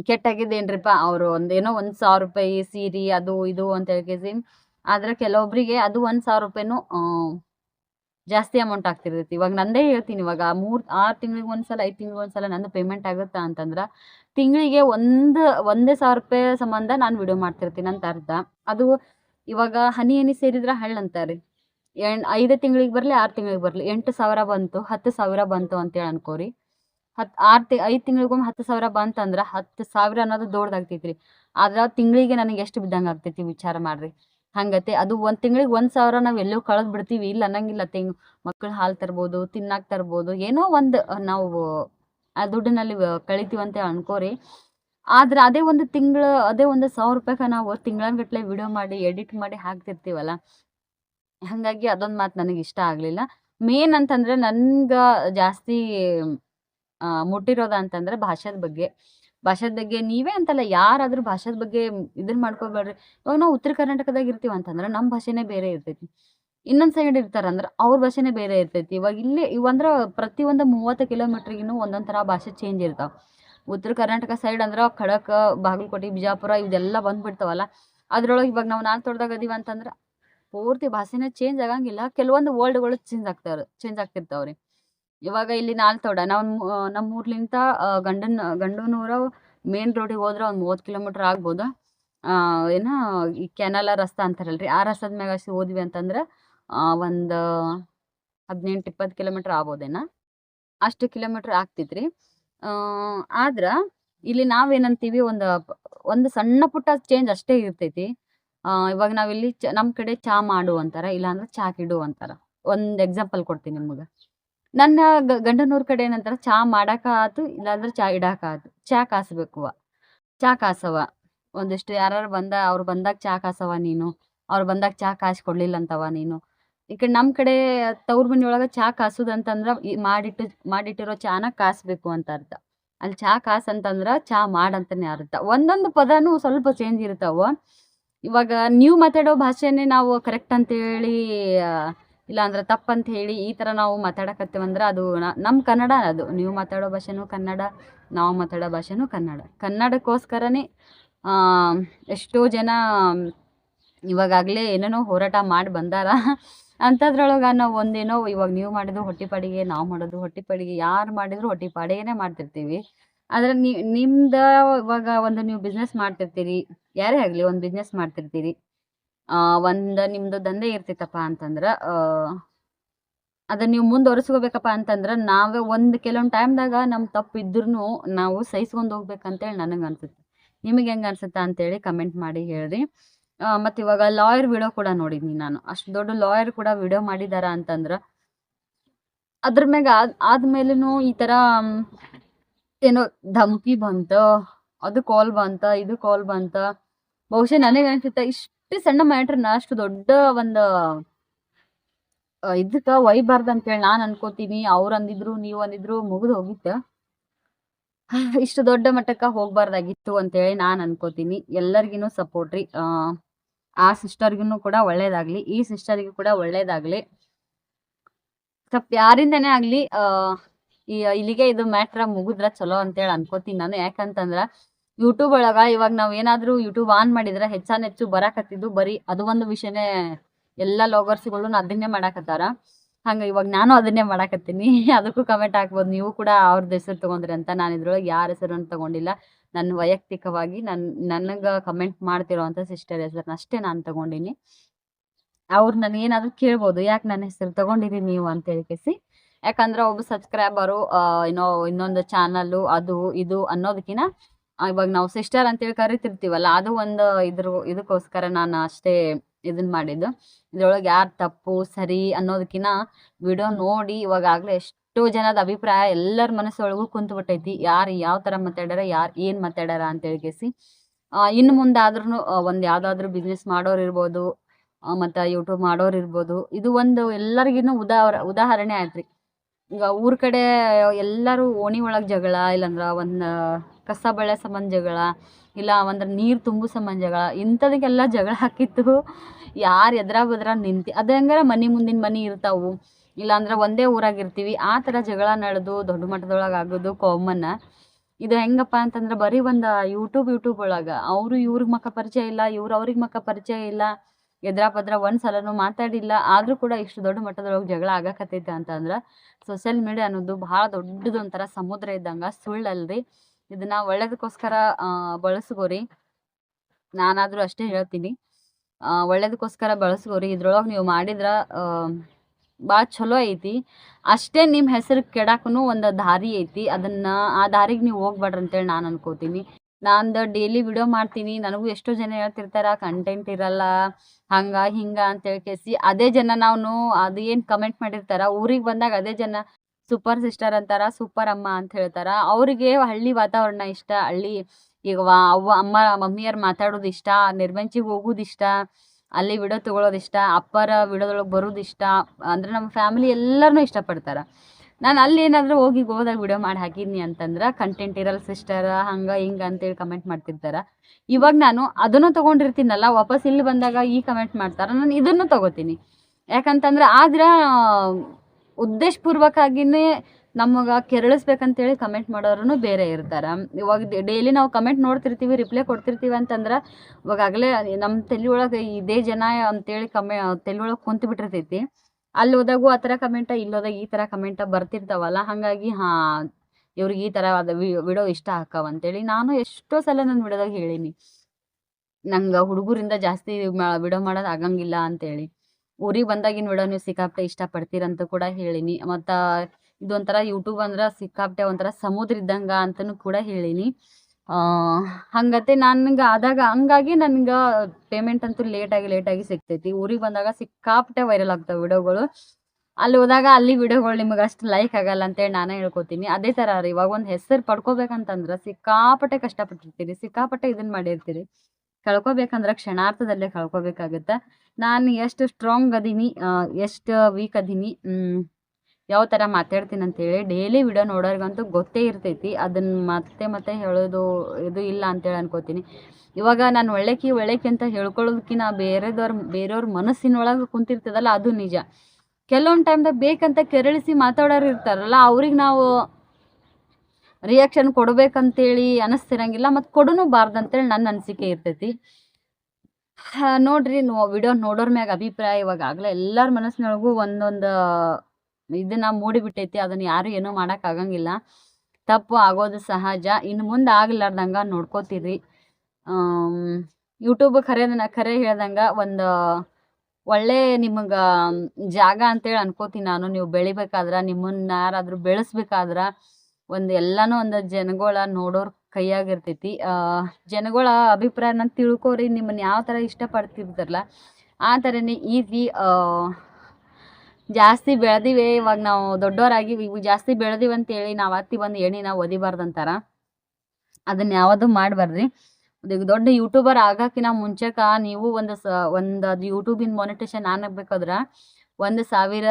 ಕೆಟ್ಟಾಗಿದ್ದೇನ್ರಿಪ್ಪ? ಅವರು ಒಂದೇನೋ ಒಂದು ಸಾವಿರ ರೂಪಾಯಿ ಸೀರಿ, ಅದು ಇದು ಅಂತ ಹೇಳ್ಕೇಸಿ ಆದ್ರೆ ಕೆಲವೊಬ್ಬರಿಗೆ ಅದು ಒಂದು ಸಾವಿರ ರೂಪಾಯಿನೂ ಜಾಸ್ತಿ ಅಮೌಂಟ್ ಆಗ್ತಿರ್ತೈತಿ. ಇವಾಗ ನಂದೇ ಹೇಳ್ತೀನಿ, ಇವಾಗ ಮೂರು, ಆರು ತಿಂಗಳಿಗೆ ಒಂದ್ಸಲ, ಐದು ತಿಂಗಳಿಗೆ ಒಂದ್ಸಲ ನಂದು ಪೇಮೆಂಟ್ ಆಗುತ್ತಾ ಅಂತಂದ್ರೆ, ತಿಂಗಳಿಗೆ ಒಂದು, ಒಂದೇ ಸಾವಿರ ರೂಪಾಯಿ ಸಂಬಂಧ ನಾನು ವಿಡಿಯೋ ಮಾಡ್ತಿರ್ತೀನಿ ಅಂತ ಅರ್ಥ. ಅದು ಇವಾಗ ಹನಿ ಹನಿ ಸೇರಿದ್ರೆ ಹಳ್ಳ ಅಂತಾರೆ. ಎಣ್, ಐದು ತಿಂಗಳಿಗೆ ಬರಲಿ, ಆರು ತಿಂಗಳಿಗೆ ಬರಲಿ, ಎಂಟು ಸಾವಿರ ಬಂತು, ಹತ್ತು ಸಾವಿರ ಬಂತು ಅಂತೇಳಿ ಅನ್ಕೋರಿ. ಹತ್ತು ಆರು ತಿ, ಐದು ತಿಂಗಳಿಗೊಮ್ಮೆ ಹತ್ತು ಸಾವಿರ ಬಂತಂದ್ರೆ ಹತ್ತು ಸಾವಿರ ಅನ್ನೋದು ದೊಡ್ಡದಾಗ್ತೈತಿ ರೀ ಆದ್ರೆ ತಿಂಗಳಿಗೆ ನನಗೆ ಎಷ್ಟು ಬಿದ್ದಂಗೆ ಆಗ್ತೈತಿ ವಿಚಾರ ಮಾಡ್ರಿ. ಹಂಗತೆ. ಅದು ಒಂದ್ ತಿಂಗಳಿಗೆ ಒಂದು ಸಾವಿರ ನಾವು ಎಲ್ಲೋ ಕಳೆದು ಬಿಡ್ತೀವಿ. ಇಲ್ಲ ಅನ್ನಂಗಿಲ್ಲ ತಿಂಗ್ ಮಕ್ಳು ಹಾಲು ತರ್ಬೋದು ತಿನ್ನಕ್ಕೆ ತರ್ಬೋದು, ಏನೋ ಒಂದು ನಾವು ಆ ದುಡ್ಡಿನಲ್ಲಿ ಕಳಿತೀವಿ ಅಂತ ಅನ್ಕೋರಿ. ಆದ್ರೆ ಅದೇ ಒಂದು ತಿಂಗಳ, ಅದೇ ಒಂದು ಸಾವಿರ ರೂಪಾಯಿಗೆ ನಾವು ತಿಂಗಳಂಗಟ್ಲೆ ವಿಡಿಯೋ ಮಾಡಿ, ಎಡಿಟ್ ಮಾಡಿ ಹಾಕ್ತಿರ್ತೀವಲ್ಲ? ಹಾಗಾಗಿ ಅದೊಂದು ಮಾತು ನನಗೆ ಇಷ್ಟ ಆಗಲಿಲ್ಲ. ಮೇನ್ ಅಂತಂದ್ರೆ ನನ್ಗ ಜಾಸ್ತಿ ಮುಟ್ಟಿರೋದು ಅಂತಂದ್ರೆ ಭಾಷೆದ ಬಗ್ಗೆ. ಭಾಷೆದ ಬಗ್ಗೆ ನೀವೇ ಅಂತಲ್ಲ, ಯಾರಾದ್ರೂ ಭಾಷೆದ ಬಗ್ಗೆ ಇದನ್ನ ಮಾಡ್ಕೋಬೇಡ್ರಿ. ಇವಾಗ ನಾವು ಉತ್ತರ ಕರ್ನಾಟಕದಾಗ ಇರ್ತೀವಿ ಅಂತಂದ್ರೆ ನಮ್ಮ ಭಾಷೆನೇ ಬೇರೆ ಇರ್ತೈತಿ. ಇನ್ನೊಂದು ಸೈಡ್ ಇರ್ತಾರಂದ್ರೆ ಅವ್ರ ಭಾಷೆನೇ ಬೇರೆ ಇರ್ತೈತಿ. ಇವಾಗ ಇಲ್ಲೇ ಇವಂದ್ರೆ ಪ್ರತಿಯೊಂದು ಮೂವತ್ತು ಕಿಲೋಮೀಟ್ರಿಗೂ ಒಂದೊಂದು ಥರ ಭಾಷೆ ಚೇಂಜ್ ಇರ್ತಾವೆ. ಉತ್ತರ ಕರ್ನಾಟಕ ಸೈಡ್ ಅಂದ್ರೆ ಖಡಕ್, ಬಾಗಲಕೋಟೆ, ಬಿಜಾಪುರ ಇದೆಲ್ಲ ಬಂದ್ಬಿಡ್ತಾವಲ್ಲ. ಅದ್ರೊಳಗೆ ಇವಾಗ ನಾವು ನಾಲ್ಕು ತೊಡ್ದಾಗ ಅದೀವಿ ಅಂತಂದ್ರೆ ಪೂರ್ತಿ ಭಾಷೆನೇ ಚೇಂಜ್ ಆಗಂಗಿಲ್ಲ. ಕೆಲವೊಂದು ವರ್ಡ್ಗಳು ಚೇಂಜ್ ಆಗ್ತಾವೆ ಚೇಂಜ್ ಆಗ್ತಿರ್ತಾವ್ರಿ. ಇವಾಗ ಇಲ್ಲಿ ನಾಲ್ತೋಡ, ನಾವು ನಮ್ಮ ಊರ್ಲಿಂತ ಗಂಡನ, ಗಂಡನೂರ ಮೇನ್ ರೋಡಿಗೆ ಹೋದ್ರೆ ಒಂದು ಮೂವತ್ತು ಕಿಲೋಮೀಟ್ರ್ ಆಗ್ಬೋದು? ಏನ ಈ ಕೆನಲ ರಸ್ತೆ ಅಂತಾರಲ್ರಿ, ಆ ರಸ್ತದ ಮ್ಯಾಗ ಅಷ್ಟು ಹೋದ್ವಿ ಅಂತಂದ್ರೆ ಒಂದು ಹದಿನೆಂಟು, ಇಪ್ಪತ್ತು ಕಿಲೋಮೀಟ್ರ್ ಆಗ್ಬೋದೇನ? ಅಷ್ಟು ಕಿಲೋಮೀಟ್ರ್ ಆ, ಆದ್ರೆ ಇಲ್ಲಿ ನಾವೇನಂತೀವಿ, ಒಂದು ಒಂದು ಸಣ್ಣ ಪುಟ್ಟ ಚೇಂಜ್ ಅಷ್ಟೇ ಇರ್ತೈತಿ. ಇವಾಗ ನಾವಿಲ್ಲಿ ನಮ್ಮ ಕಡೆ ಚಾ ಮಾಡು ಅಂತಾರ, ಇಲ್ಲಾಂದ್ರೆ ಚಾ ಕಿಡು ಅಂತಾರ. ಒಂದು ಎಕ್ಸಾಂಪಲ್ ಕೊಡ್ತೀನಿ ನಿಮ್ಗೆ. ನನ್ನ ಗಂಡನೂರ ಕಡೆ ಏನಂತಾರ ಚಾ ಮಾಡಾಕ ಆತು, ಇಲ್ಲಾಂದ್ರೆ ಚಾ ಇಡಾಕ ಆತು. ಚಾ ಕಾಸಬೇಕುವ ಚಾ ಕಾಸವ ಒಂದಿಷ್ಟು ಯಾರು ಬಂದ, ಅವ್ರು ಬಂದಾಗ ಚಾ ಕಾಸವ ನೀನು. ಅವ್ರು ಬಂದಾಗ ಚಾ ಕಾಸಿ ಕೊಡ್ಲಿಲ್ಲ ಅಂತವ ನೀನು. ಈ ಕಡೆ ನಮ್ಮ ಕಡೆ ತವ್ರ ಮನೆ ಒಳಗೆ ಚಾ ಕಾಸುದಂತಂದ್ರ ಈ ಮಾಡಿಟ್ಟು, ಮಾಡಿಟ್ಟಿರೋ ಚಾನ ಕಾಸ್ಬೇಕು ಅಂತ ಅರ್ಥ. ಅಲ್ಲಿ ಚಾ ಕಾಸ್ ಅಂತಂದ್ರೆ ಚಾ ಮಾಡಂತಾನೆ ಅರ್ಥ. ಒಂದೊಂದು ಪದನೂ ಸ್ವಲ್ಪ ಚೇಂಜ್ ಇರ್ತಾವ ಇವಾಗ ನೀವು ಮಾತಾಡೋ ಭಾಷೆನೇ ನಾವು ಕರೆಕ್ಟ್ ಅಂತೇಳಿ ಇಲ್ಲಾಂದ್ರೆ ತಪ್ಪಂತ ಹೇಳಿ ಈ ಥರ ನಾವು ಮಾತಾಡಕತ್ತೇವಂದ್ರೆ ಅದು ನಮ್ಮ ಕನ್ನಡ ಅದು. ನೀವು ಮಾತಾಡೋ ಭಾಷೆನೂ ಕನ್ನಡ, ನಾವು ಮಾತಾಡೋ ಭಾಷೆನೂ ಕನ್ನಡ. ಕನ್ನಡಕ್ಕೋಸ್ಕರನೇ ಎಷ್ಟೋ ಜನ ಇವಾಗಾಗಲೇ ಏನೇನೋ ಹೋರಾಟ ಮಾಡಿ ಬಂದಾರ. ಅಂಥದ್ರೊಳಗೆ ನಾವು ಒಂದೇನೋ ಇವಾಗ ನೀವು ಮಾಡಿದ್ರು ಹೊಟ್ಟಿಪಾಡಿಗೆ ನಾವು ಮಾಡೋದು ಹೊಟ್ಟೆಪಾಡಿಗೆ ಯಾರು ಮಾಡಿದ್ರು ಹೊಟ್ಟೆಪಾಡಿಗೆನೇ ಮಾಡ್ತಿರ್ತೀವಿ. ಆದರೆ ನಿಮ್ದು ಇವಾಗ ಒಂದು ನೀವು ಬಿಸ್ನೆಸ್ ಮಾಡ್ತಿರ್ತೀರಿ, ಯಾರೇ ಆಗಲಿ ಒಂದು ಬಿಸ್ನೆಸ್ ಮಾಡ್ತಿರ್ತೀರಿ. ಒಂದು ನಿಮ್ಮದು ದಂಧೆ ಇರ್ತಿತ್ತಪ್ಪ ಅಂತಂದ್ರೆ ಅದನ್ನ ನೀವು ಮುಂದುವರಿಸ್ಕೋಬೇಕಪ್ಪ ಅಂತಂದ್ರೆ ನಾವೇ ಒಂದು ಕೆಲವೊಂದು ಟೈಮ್ದಾಗ ನಮ್ಮ ತಪ್ಪು ಇದ್ರೂ ನಾವು ಸಹಿಸ್ಕೊಂಡು ಹೋಗ್ಬೇಕಂತೇಳಿ ನನಗೆ ಅನ್ಸುತ್ತೆ. ನಿಮಗೆ ಹೆಂಗೆ ಅನ್ಸುತ್ತೆ ಅಂತೇಳಿ ಕಮೆಂಟ್ ಮಾಡಿ ಹೇಳ್ರಿ. ಮತ್ತು ಇವಾಗ ಲಾಯರ್ ವಿಡಿಯೋ ಕೂಡ ನೋಡಿದ್ನಿ ನಾನು. ಅಷ್ಟು ದೊಡ್ಡ ಲಾಯರ್ ಕೂಡ ವಿಡಿಯೋ ಮಾಡಿದಾರ ಅಂತಂದ್ರ ಅದ್ರ ಮ್ಯಾಗ ಆದ ಆದ್ಮೇಲೂ ಈ ತರ, ಏನೋ ಧಮ್ಕಿ ಬಂತ, ಅದು ಕಾಲ್ ಬಂತ, ಇದು ಕಾಲ್ ಬಂತ, ಬಹುಶಃ ನನಗೆ ಅನ್ಸುತ್ತೆ ಇಷ್ಟು ಸಣ್ಣ ಮ್ಯಾಟ್ರನ್ನ ಅಷ್ಟು ದೊಡ್ಡ ಒಂದು ಇದಕ್ಕೆ ಒಯ್ಬಾರ್ದು ಅಂತೇಳಿ ನಾನು ಅನ್ಕೋತೀನಿ. ಅವ್ರು ಅಂದಿದ್ರು ನೀವು ಅಂದಿದ್ರು ಮುಗಿದು ಹೋಗಿತ್ತು. ಇಷ್ಟು ದೊಡ್ಡ ಮಟ್ಟಕ್ಕೆ ಹೋಗ್ಬಾರ್ದಾಗಿತ್ತು ಅಂತೇಳಿ ನಾನು ಅನ್ಕೋತೀನಿ. ಎಲ್ಲರಿಗೂ ಸಪೋರ್ಟ್ ರೀ. ಆ, ಸಿಸ್ಟರ್ಗೂ ಕೂಡ ಒಳ್ಳೇದಾಗ್ಲಿ ಈ ಸಿಸ್ಟರ್ಗೂ ಕೂಡ ಒಳ್ಳೇದಾಗ್ಲಿ. ಸ್ವಲ್ಪ ಯಾರಿಂದನೇ ಆಗ್ಲಿ ಈ ಇಲ್ಲಿಗೆ ಇದು ಮ್ಯಾಟ್ರ ಮುಗಿದ್ರ ಚಲೋ ಅಂತೇಳಿ ಅನ್ಕೋತೀನಿ ನಾನು. ಯಾಕಂತಂದ್ರೆ ಯೂಟ್ಯೂಬ್ ಒಳಗ ಇವಾಗ ನಾವ್ ಏನಾದ್ರೂ ಯೂಟ್ಯೂಬ್ ಆನ್ ಮಾಡಿದ್ರೆ ಹೆಚ್ಚಾನ್ ಹೆಚ್ಚು ಬರಾಕತ್ತಿದ್ದು ಬರೀ ಅದು ಒಂದು ವಿಷಯನೇ ಎಲ್ಲಾ ಲೋಗರ್ಸ್ಗಳು ಅದನ್ನೇ ಮಾಡಾಕತ್ತಾರ ಹಂಗ ಇವಾಗ ನಾನು ಅದನ್ನೇ ಮಾಡಾಕತ್ತೀನಿ ಅದಕ್ಕೂ ಕಮೆಂಟ್ ಹಾಕ್ಬೋದು. ನೀವು ಕೂಡ ಅವ್ರದ್ದು ಹೆಸರು ತಗೊಂಡ್ರಿ ಅಂತ ನಾನು ಇದ್ರೊಳಗೆ ಯಾರ ಹೆಸರನ್ನು ತಗೊಂಡಿಲ್ಲ. ನನ್ನ ವೈಯಕ್ತಿಕವಾಗಿ ನನ್, ನನಗೆ ಕಮೆಂಟ್ ಮಾಡ್ತಿರೋ ಅಂತ ಸಿಸ್ಟರ್ ಹೆಸರನ್ನ ಅಷ್ಟೇ ನಾನು ತಗೊಂಡಿನಿ. ಅವ್ರು ನನಗೇನಾದ್ರೂ ಕೇಳ್ಬೋದು. ಯಾಕೆ ನನ್ನ ಹೆಸರು ತಗೊಂಡಿರಿ ನೀವು ಅಂತ ಹೇಳಿಕೆಸಿ ಯಾಕಂದ್ರೆ ಒಬ್ಬ ಸಬ್ಸ್ಕ್ರೈಬರು ಏನೋ ಇನ್ನೊಂದು ಚಾನಲ್ಲು ಅದು, ಇದು ಅನ್ನೋದಕ್ಕಿಂತ ಇವಾಗ ನಾವು ಸಿಸ್ಟರ್ ಅಂತೇಳಿ ಕರಿತಿರ್ತೀವಲ್ಲ, ಅದು ಒಂದು ಇದ್ರ, ಇದಕ್ಕೋಸ್ಕರ ನಾನು ಅಷ್ಟೇ ಇದನ್ನ ಮಾಡಿದ್ದು. ಇದ್ರೊಳಗೆ ಯಾರು ತಪ್ಪು, ಸರಿ ಅನ್ನೋದಕ್ಕಿನ್ನ ವಿಡಿಯೋ ನೋಡಿ ಇವಾಗ ಆಗಲೇ ಎಷ್ಟೋ ಜನದ ಅಭಿಪ್ರಾಯ ಎಲ್ಲರ ಮನಸ್ಸೊಳಗೂ ಕುಂತು ಬಿಟ್ಟೈತಿ ಯಾರು ಯಾವ ಥರ ಮಾತಾಡ್ಯಾರ, ಯಾರು ಏನು ಮಾತಾಡ್ಯಾರ ಅಂತ ಹೇಳ್ಕೇಸಿ ಇನ್ನು ಮುಂದೆ ಆದ್ರೂ ಒಂದು ಯಾವುದಾದ್ರೂ ಬಿಸ್ನೆಸ್ ಮಾಡೋರು ಇರ್ಬೋದು ಮತ್ತು ಯೂಟ್ಯೂಬ್ ಮಾಡೋರು ಇರ್ಬೋದು. ಇದು ಒಂದು ಎಲ್ಲರಿಗಿನ್ನೂ ಉದಾಹರ ಉದಾಹರಣೆ ಆಯ್ತು ರೀ ಈಗ ಊರ ಕಡೆ ಎಲ್ಲರೂ ಓಣಿ ಒಳಗೆ ಜಗಳ, ಇಲ್ಲಾಂದ್ರೆ ಒಂದು ಕಸ ಬಳೆ ಸಂಬಂಧ ಜಗಳ ಇಲ್ಲ ಒಂದ್ರ ನೀರು ತುಂಬು ಸಂಬಂಧ ಜಗಳ ಇಂಥದಕ್ಕೆಲ್ಲ ಜಗಳ ಹಾಕಿತ್ತು. ಯಾರು ಎದ್ರ ಬದ್ರ ನಿಂತು, ಅದು ಹೆಂಗಾರ ಮನೆ ಮುಂದಿನ ಮನೆ ಇರ್ತಾವು. ಇಲ್ಲಾಂದ್ರೆ ಒಂದೇ ಊರಾಗ ಇರ್ತೀವಿ. ಆ ಥರ ಜಗಳ ನಡೆದು ದೊಡ್ಡ ಮಟ್ಟದೊಳಗೆ ಆಗೋದು ಕಾಮನ್ನ ಇದು ಹೆಂಗಪ್ಪ ಅಂತಂದ್ರೆ ಬರೀ ಒಂದು ಯೂಟ್ಯೂಬ್ ಯೂಟ್ಯೂಬ್ ಒಳಗೆ. ಅವರು ಇವ್ರಿಗೆ ಮಕ್ಕ ಪರಿಚಯ ಇಲ್ಲ, ಇವ್ರು ಅವ್ರಿಗೆ ಮಕ್ಕ ಪರಿಚಯ ಇಲ್ಲ ಎದ್ರ ಪದ್ರ ಒಂದು ಸಲನೂ ಮಾತಾಡಿಲ್ಲ. ಆದರೂ ಕೂಡ ಇಷ್ಟು ದೊಡ್ಡ ಮಟ್ಟದೊಳಗೆ ಜಗಳ ಆಗಕತ್ತೈತೆ ಅಂತಂದ್ರೆ ಸೋಷಿಯಲ್ ಮೀಡಿಯಾ ಅನ್ನೋದು ಭಾಳ ದೊಡ್ಡದು ಒಂಥರ ಸಮುದ್ರ ಇದ್ದಂಗೆ ಸುಳ್ಳಲ್ರಿ. ಇದನ್ನ ಒಳ್ಳೇದಕ್ಕೋಸ್ಕರ ಬಳಸ್ಕೋರಿ. ನಾನಾದ್ರೂ ಅಷ್ಟೇ ಹೇಳ್ತೀನಿ. ಒಳ್ಳೇದಕ್ಕೋಸ್ಕರ ಬಳಸ್ಕೋರಿ. ಇದ್ರೊಳಗೆ ನೀವು ಮಾಡಿದ್ರ ಭಾಳ ಚಲೋ ಐತಿ. ಅಷ್ಟೇ ನಿಮ್ಮ ಹೆಸರು ಕೆಡಾಕೂ ಒಂದು ದಾರಿ ಐತಿ. ಅದನ್ನು, ಆ ದಾರಿಗೆ ನೀವು ಹೋಗ್ಬೇಡ್ರಿ ಅಂತೇಳಿ ನಾನು ಅನ್ಕೋತೀನಿ. ನಾನು ಡೈಲಿ ವಿಡಿಯೋ ಮಾಡ್ತೀನಿ. ನನಗೂ ಎಷ್ಟೋ ಜನ ಹೇಳ್ತಿರ್ತಾರೆ, ಕಂಟೆಂಟ್ ಇರಲ್ಲ, ಹಂಗೆ ಹಿಂಗೆ ಅಂತ ಹೇಳ್ಕೇಸಿ ಅದೇ ಜನ ನಾವು ಅದು ಏನು ಕಮೆಂಟ್ ಮಾಡಿರ್ತಾರ, ಊರಿಗೆ ಬಂದಾಗ ಅದೇ ಜನ ಸೂಪರ್ ಸಿಸ್ಟರ್ ಅಂತಾರ ಸೂಪರ್ ಅಮ್ಮ ಅಂತ ಹೇಳ್ತಾರ. ಅವರಿಗೆ ಹಳ್ಳಿ ವಾತಾವರಣ ಇಷ್ಟ, ಹಳ್ಳಿ ಈಗ ಅವ್ವ, ಅಮ್ಮ ಮಮ್ಮಿಯರ್ ಮಾತಾಡೋದು ಇಷ್ಟ ನಿರ್ಮಂಚಿಗೆ ಹೋಗೋದು ಇಷ್ಟ, ಅಲ್ಲಿ ವಿಡಿಯೋ ತಗೊಳ್ಳೋದು ಇಷ್ಟ, ಅಪ್ಪರ ವಿಡಿಯೋದೊಳಗೆ ಬರೋದು ಇಷ್ಟ, ಅಂದ್ರೆ ನಮ್ಮ ಫ್ಯಾಮಿಲಿ ಎಲ್ಲರನ್ನೂ ಇಷ್ಟಪಡ್ತಾರೆ. ನಾನು ಅಲ್ಲಿ ಏನಾದರೂ ಹೋಗಿ ಗೋದಾಗ ವಿಡಿಯೋ ಮಾಡಿ ಹಾಕಿದ್ನಿ ಅಂತಂದ್ರೆ ಕಂಟೆಂಟ್ ಇರಲ್ಲ ಸಿಸ್ಟರ್ ಹಂಗೆ ಹಿಂಗೆ ಅಂತೇಳಿ ಕಮೆಂಟ್ ಮಾಡ್ತಿರ್ತಾರೆ. ಇವಾಗ ನಾನು ಅದನ್ನು ತೊಗೊಂಡಿರ್ತೀನಲ್ಲ, ವಾಪಸ್ ಇಲ್ಲಿ ಬಂದಾಗ ಈ ಕಮೆಂಟ್ ಮಾಡ್ತಾರೆ, ನಾನು ಇದನ್ನು ತೊಗೋತೀನಿ. ಯಾಕಂತಂದ್ರೆ ಆದ್ರೆ ಉದ್ದೇಶಪೂರ್ವಕವಾಗಿಯೇ ನಮಗೆ ಕೆರಳಿಸ್ಬೇಕಂತೇಳಿ ಕಮೆಂಟ್ ಮಾಡೋರು ಬೇರೆ ಇರ್ತಾರೆ. ಇವಾಗ ಡೈಲಿ ನಾವು ಕಮೆಂಟ್ ನೋಡ್ತಿರ್ತೀವಿ ರಿಪ್ಲೈ ಕೊಡ್ತಿರ್ತೀವಿ ಅಂತಂದ್ರೆ ಇವಾಗಲೇ ನಮ್ಮ ತಲೆ ಒಳಗೆ ಇದೇ ಜನ ಅಂತೇಳಿ ಕಮೆ ತಲೆ ಒಳಗೆ ಕುಂತು ಬಿಟ್ಟಿರ್ತೈತಿ. ಅಲ್ಲಿ ಹೋದಾಗು ಆ ಥರ ಕಮೆಂಟ ಇಲ್ಲೋದಾಗ ಈ ಥರ ಕಮೆಂಟ ಬರ್ತಿರ್ತಾವಲ್ಲ. ಹಾಗಾಗಿ ಹಾಂ, ಇವ್ರಿಗೆ ಈ ಥರ ವಿಡಿಯೋ ಇಷ್ಟ ಹಾಕವ ಅಂತೇಳಿ ನಾನು ಎಷ್ಟೋ ಸಲ ನನ್ನ ವಿಡಿಯೋದಾಗ ಹೇಳೀನಿ. ನಂಗೆ ಹುಡುಗರಿಂದ ಜಾಸ್ತಿ ವಿಡಿಯೋ ಮಾಡೋದು ಆಗಂಗಿಲ್ಲ ಅಂತೇಳಿ. ಊರಿಗೆ ಬಂದಾಗಿನ ವಿಡಿಯೋ ನೀವು ಸಿಕ್ಕಾಪಟ್ಟೆ ಇಷ್ಟಪಡ್ತೀರಂತ ಕೂಡ ಹೇಳಿನಿ. ಮತ್ತು ಇದೊಂಥರ ಯೂಟ್ಯೂಬ್ ಅಂದ್ರೆ ಸಿಕ್ಕಾಪಟ್ಟೆ ಒಂಥರ ಸಮುದ್ರ ಇದ್ದಂಗೆ ಅಂತಲೂ ಕೂಡ ಹೇಳೀನಿ. ಹಂಗತೆ ನನ್ಗೆ ಆದಾಗ ಹಂಗಾಗಿ ನನ್ಗೆ ಪೇಮೆಂಟ್ ಅಂತೂ ಲೇಟಾಗಿ ಲೇಟಾಗಿ ಸಿಗ್ತೈತಿ. ಊರಿಗೆ ಬಂದಾಗ ಸಿಕ್ಕಾಪಟ್ಟೆ ವೈರಲ್ ಆಗ್ತಾವೆ ವಿಡಿಯೋಗಳು ಅಲ್ಲಿ ಹೋದಾಗ ಅಲ್ಲಿ ವಿಡಿಯೋಗಳು ನಿಮಗೆ ಅಷ್ಟು ಲೈಕ್ ಆಗಲ್ಲ ಅಂತೇಳಿ ನಾನೇ ಹೇಳ್ಕೊತೀನಿ. ಅದೇ ಥರ ಇವಾಗ ಒಂದು ಹೆಸರು ಪಡ್ಕೋಬೇಕಂತಂದ್ರೆ ಸಿಕ್ಕಾಪಟ್ಟೆ ಕಷ್ಟಪಟ್ಟಿರ್ತೀರಿ, ಸಿಕ್ಕಾಪಟ್ಟೆ ಇದನ್ನು ಮಾಡಿರ್ತೀರಿ. ಕಳ್ಕೊಬೇಕಂದ್ರೆ ಕ್ಷಣಾರ್ಥದಲ್ಲೇ ಕಳ್ಕೊಬೇಕಾಗತ್ತೆ. ನಾನು ಎಷ್ಟು ಸ್ಟ್ರಾಂಗ್ ಅದೀನಿ ಎಷ್ಟು ವೀಕ್ ಅದೀನಿ ಯಾವ ಥರ ಮಾತಾಡ್ತೀನಿ ಅಂತೇಳಿ ಡೈಲಿ ವಿಡಿಯೋ ನೋಡೋರಿಗಂತೂ ಗೊತ್ತೇ ಇರ್ತೈತಿ. ಅದನ್ನು ಮತ್ತೆ ಮತ್ತೆ ಹೇಳೋದು ಇದು ಇಲ್ಲ ಅಂತೇಳಿ ಅನ್ಕೋತೀನಿ. ಇವಾಗ ನಾನು ಒಳ್ಳೆಕಿ ಒಳ್ಳೆಕಿ ಅಂತ ಹೇಳ್ಕೊಳ್ಳೋದಕ್ಕಿಂತ ಬೇರೆದವ್ರ, ಬೇರೆಯವ್ರ ಮನಸ್ಸಿನೊಳಗೆ ಕುಂತಿರ್ತದಲ್ಲ ಅದು ನಿಜ. ಕೆಲವೊಂದು ಟೈಮ್ದಾಗ ಬೇಕಂತ ಕೆರಳಿಸಿ ಮಾತಾಡೋರು ಇರ್ತಾರಲ್ಲ, ಅವ್ರಿಗೆ ನಾವು ರಿಯಾಕ್ಷನ್ ಕೊಡ್ಬೇಕಂತೇಳಿ ಅನಿಸ್ತಿರಂಗಿಲ್ಲ, ಮತ್ತು ಕೊಡೂ ಬಾರ್ದಂತೇಳಿ ನನ್ನ ಅನಿಸಿಕೆ ಇರ್ತೈತಿ. ನೋಡ್ರಿ ನೋ, ವಿಡಿಯೋ ನೋಡೋರ್ ಮ್ಯಾಗ ಅಭಿಪ್ರಾಯ ಇವಾಗ ಆಗಲೇ ಎಲ್ಲರ ಮನಸ್ಸಿನೊಳಗೂ ಒಂದೊಂದು, ಇದನ್ನ ಮೂಡಿಬಿಟ್ಟೈತಿ, ಅದನ್ನು ಯಾರು ಏನೂ ಮಾಡೋಕ್ಕಾಗಂಗಿಲ್ಲ ತಪ್ಪು ಆಗೋದು ಸಹಜ ಇನ್ನು ಮುಂದೆ ಆಗ್ಲಾರ್ದಂಗೆ ನೋಡ್ಕೋತೀರಿ. ಯೂಟ್ಯೂಬ್ ಖರೆ ನಾ, ಖರೆ ಹೇಳ್ದಂಗೆ ಒಂದು ಒಳ್ಳೆ ನಿಮಗೆ ಜಾಗ ಅಂತೇಳಿ ಅನ್ಕೋತೀನಿ ನಾನು, ನೀವು ಬೆಳಿಬೇಕಾದ್ರೆ, ನಿಮ್ಮನ್ನ ಯಾರಾದರೂ ಬೆಳೆಸ್ಬೇಕಾದ್ರೆ ಒಂದು ಎಲ್ಲನೂ ಒಂದು ಜನಗಳ ನೋಡೋರ್ ಕೈಯಾಗಿರ್ತೈತಿ. ಜನಗಳ ಅಭಿಪ್ರಾಯನ ತಿಳ್ಕೊರಿ ನಿಮ್ಮನ್ನು ಯಾವ ಥರ ಇಷ್ಟಪಡ್ತಿರ್ತಾರಲ್ಲ ಆ ಥರನೇ ಈಸಿ ಜಾಸ್ತಿ ಬೆಳೆದಿವೆ, ಇವಾಗ ನಾವು ದೊಡ್ಡವರಾಗಿ ಇವು ಜಾಸ್ತಿ ಬೆಳೆದಿವಿ ಅಂತೇಳಿ ನಾವು ಹತ್ತಿ ಬಂದು ನಾವು ಒದಿಬಾರ್ದು ಅಂತಾರ. ಅದನ್ನ ಯಾವುದು ಮಾಡಬಾರ್ದ್ರಿ. ಈಗ ದೊಡ್ಡ ಯೂಟ್ಯೂಬರ್ ಆಗಕಿನ ಮುಂಚೆಕ ನೀವು ಒಂದು ಸ, ಒಂದು ಅದು ಯೂಟ್ಯೂಬಿನ ಮೊನಿಟೇಷನ್ ಆಗಬೇಕಾದ್ರೆ ಒಂದು ಸಾವಿರ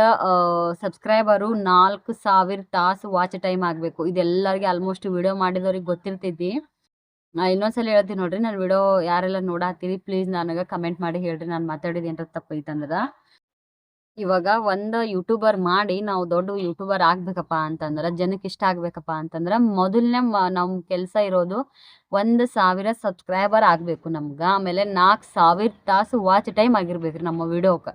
ಸಬ್ಸ್ಕ್ರೈಬರು ನಾಲ್ಕು ಸಾವಿರ ತಾಸು ವಾಚ್ ಟೈಮ್ ಆಗಬೇಕು. ಇದೆಲ್ಲರಿಗೆ ಆಲ್ಮೋಸ್ಟ್ ವಿಡಿಯೋ ಮಾಡಿದವ್ರಿಗೆ ಗೊತ್ತಿರ್ತೈತಿ ಇನ್ನೊಂದ್ಸಲ ಹೇಳ್ತೀನಿ ನೋಡ್ರಿ, ನಾನು ವಿಡಿಯೋ ಯಾರೆಲ್ಲ ನೋಡಾತೀರಿ ಪ್ಲೀಸ್ ನನಗೆ ಕಮೆಂಟ್ ಮಾಡಿ ಹೇಳ್ರಿ, ನಾನು ಮಾತಾಡಿದ ಏನಾರ ತಪ್ಪೈತಂದ್ರೆ ಇವಾಗ ಒಂದು ಯೂಟ್ಯೂಬರ್ ಮಾಡಿ, ನಾವು ದೊಡ್ಡ ಯೂಟ್ಯೂಬರ್ ಆಗ್ಬೇಕಪ್ಪ ಅಂತಂದ್ರೆ ಜನಕ್ಕೆ ಇಷ್ಟ ಆಗ್ಬೇಕಪ್ಪ ಅಂತಂದ್ರೆ, ಮೊದಲನೇ ನಮ್ಮ ಕೆಲಸ ಇರೋದು ಒಂದು ಸಾವಿರ ಸಬ್ಸ್ಕ್ರೈಬರ್ ಆಗಬೇಕು ನಮ್ಗೆ. ಆಮೇಲೆ ನಾಲ್ಕು ಸಾವಿರ ತಾಸು ವಾಚ್ ಟೈಮ್ ಆಗಿರ್ಬೇಕ್ರಿ ನಮ್ಮ ವಿಡಿಯೋಕ್ಕೆ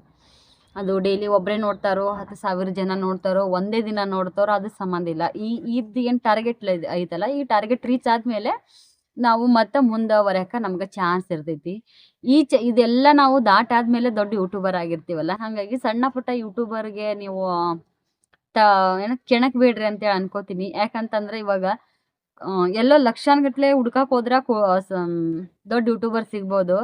ಅದು ಡೈಲಿ ಒಬ್ಬರೇ ನೋಡ್ತಾರೋ, ಹತ್ತು ಸಾವಿರ ಜನ ನೋಡ್ತಾರೋ, ಒಂದೇ ದಿನ ನೋಡ್ತಾರೋ, ಅದು ಸಂಬಂಧ ಇಲ್ಲ. ಈ, ಇದು ಏನು ಟಾರ್ಗೆಟ್ ಐತಲ್ಲ, ಈ ಟಾರ್ಗೆಟ್ ರೀಚ್ ಆದಮೇಲೆ ನಾವು ಮತ್ತೆ ಮುಂದುವರೆಯಕ ನಮ್ಗೆ ಚಾನ್ಸ್ ಇರ್ತೈತಿ. ಈ ಚ, ಇದೆಲ್ಲ ನಾವು ದಾಟಾದ್ಮೇಲೆ ದೊಡ್ಡ ಯೂಟ್ಯೂಬರ್ ಆಗಿರ್ತೀವಲ್ಲ, ಹಾಗಾಗಿ ಸಣ್ಣ ಪುಟ್ಟ ಯೂಟ್ಯೂಬರ್ಗೆ ನೀವು, ತ, ಏನು ಕೆಣಕ್ ಬೇಡ್ರಿ ಅಂತೇಳಿ ಅನ್ಕೋತೀನಿ. ಯಾಕಂತಂದ್ರೆ ಇವಾಗ ಎಲ್ಲೋ ಲಕ್ಷಾನ್ಗಟ್ಲೆ ಹುಡ್ಕಾಕ್ ಹೋದ್ರ ದೊಡ್ಡ ಯೂಟ್ಯೂಬರ್ ಸಿಗ್ಬೋದು.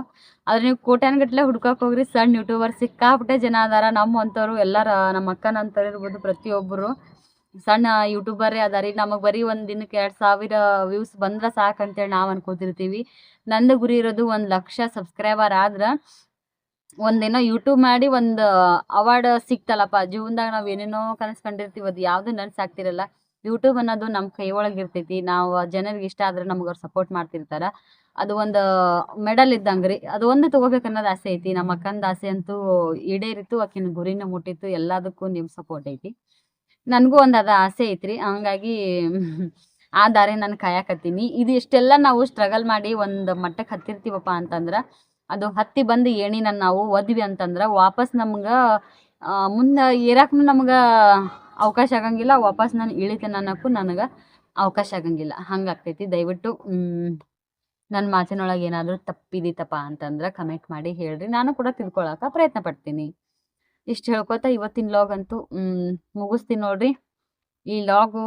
ಆದ್ರೆ ನೀವು ಕೋಟ್ಯಾನ್ಗಟ್ಲೆ ಹುಡ್ಕಕ್ಕೆ ಹೋಗ್ರಿ ಸಣ್ಣ ಯೂಟ್ಯೂಬರ್ ಸಿಕ್ಕಾಪಟ್ಟೆ ಜನ ಅದಾರ. ನಮ್ಮಂಥವ್ರು ಎಲ್ಲರ, ನಮ್ಮ ಅಕ್ಕನಂತವ್ರು ಇರ್ಬೋದು ಪ್ರತಿಯೊಬ್ಬರು ಸಣ್ಣ ಯೂಟ್ಯೂಬರೇ ಅದಾರಿ. ನಮಗೆ ಬರೀ ಒಂದು ದಿನಕ್ಕೆ ಎರಡು ಸಾವಿರ ವ್ಯೂಸ್ ಬಂದ್ರೆ ಸಾಕು ಅಂತೇಳಿ ನಾವು ಅನ್ಕೋತಿರ್ತೀವಿ. ನಂದು ಗುರಿ ಇರೋದು ಒಂದು ಲಕ್ಷ ಸಬ್ಸ್ಕ್ರೈಬರ್ ಆದ್ರೆ ಒಂದೇನೋ ಯೂಟ್ಯೂಬ್ ಮಾಡಿ ಒಂದು ಅವಾರ್ಡ್ ಸಿಕ್ತಲ್ಲಪ್ಪ. ಜೀವನದಾಗ ನಾವು ಏನೇನೋ ಕನಸು ಕಂಡಿರ್ತೀವಿ ಅದು ಯಾವುದು ಆಗ್ತಿರಲ್ಲ. ಯೂಟ್ಯೂಬ್ ಅನ್ನೋದು ನಮ್ಮ ಕೈ ಇರ್ತೈತಿ. ನಾವು ಜನರಿಗೆ ಇಷ್ಟ ಆದ್ರೆ ನಮ್ಗೆ ಅವ್ರು ಸಪೋರ್ಟ್ ಮಾಡ್ತಿರ್ತಾರೆ. ಅದು ಒಂದು ಮೆಡಲ್ ಇದ್ದಂಗೆ ರೀ ಅದು ಒಂದು ಅನ್ನೋದು ಆಸೆ ಐತಿ. ನಮ್ಮ ಅಕ್ಕಂದು ಆಸೆ ಅಂತೂ ಈಡೇರಿತ್ತು. ಆಕಿನ ಗುರಿನ ಮುಟ್ಟಿತ್ತು. ಎಲ್ಲದಕ್ಕೂ ನಿಮ್ಮ ಸಪೋರ್ಟ್ ಐತಿ. ನನಗೂ ಒಂದು ಅದು ಆಸೆ ಐತ್ರಿ. ಹಂಗಾಗಿ ಆ ದಾರಿ ನಾನು ಕಾಯಕತ್ತೀನಿ. ಇದು ಇಷ್ಟೆಲ್ಲ ನಾವು ಸ್ಟ್ರಗಲ್ ಮಾಡಿ ಒಂದು ಮಟ್ಟಕ್ಕೆ ಹತ್ತಿರ್ತೀವಪ್ಪ ಅಂತಂದ್ರೆ, ಅದು ಹತ್ತಿ ಬಂದು ಏಣಿನ ನಾವು ಓದ್ವಿ ಅಂತಂದ್ರೆ, ವಾಪಸ್ ನಮ್ಗೆ ಮುಂದೆ ಏರಾಕ್ನು ನಮ್ಗೆ ಅವಕಾಶ ಆಗಂಗಿಲ್ಲ, ವಾಪಸ್ ನಾನು ಇಳಿತೇನೆ ಅನ್ನೋಕ್ಕೂ ನನಗೆ ಅವಕಾಶ ಆಗಂಗಿಲ್ಲ. ಹಂಗಾಗ್ತೈತಿ ದಯವಿಟ್ಟು ನನ್ನ ಮಾತಿನೊಳಗೆ ಏನಾದರೂ ತಪ್ಪಿದಿತ್ತಪ್ಪ ಅಂತಂದ್ರೆ ಕಮೆಂಟ್ ಮಾಡಿ ಹೇಳ್ರಿ. ನಾನು ಕೂಡ ತಿಳ್ಕೊಳಕ್ಕೆ ಪ್ರಯತ್ನ ಪಡ್ತೀನಿ. ಇಷ್ಟು ಹೇಳ್ಕೊತಾ ಇವತ್ತಿನ ಲಾಗ್ ಅಂತೂ ಮುಗಿಸ್ತೀನಿ ನೋಡ್ರಿ. ಈ ಲಾಗು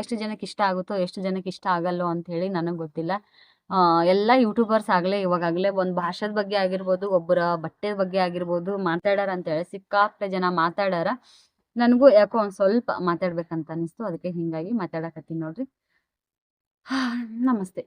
ಎಷ್ಟು ಜನಕ್ಕೆ ಇಷ್ಟ ಆಗುತ್ತೋ, ಎಷ್ಟು ಜನಕ್ಕೆ ಇಷ್ಟ ಆಗಲ್ಲೋ ಹೇಳಿ ನನಗೆ ಗೊತ್ತಿಲ್ಲ. ಎಲ್ಲ ಯೂಟ್ಯೂಬರ್ಸ್ ಆಗಲೇ, ಇವಾಗಾಗಲೇ ಒಂದು ಭಾಷೆದ ಬಗ್ಗೆ ಆಗಿರ್ಬೋದು, ಒಬ್ಬರ ಬಟ್ಟೆ ಬಗ್ಗೆ ಆಗಿರ್ಬೋದು ಮಾತಾಡ್ಯಾರ ಅಂತೇಳಿ ಸಿಕ್ಕಾಪಟ್ಟೆ ಜನ ಮಾತಾಡ್ಯಾರ ನನಗೂ ಯಾಕೋ ಒಂದು ಸ್ವಲ್ಪ ಮಾತಾಡ್ಬೇಕಂತ ಅನಿಸ್ತು ಅದಕ್ಕೆ ಹಿಂಗಾಗಿ ಮಾತಾಡಕತ್ತೀನಿ ನೋಡ್ರಿ. ನಮಸ್ತೆ.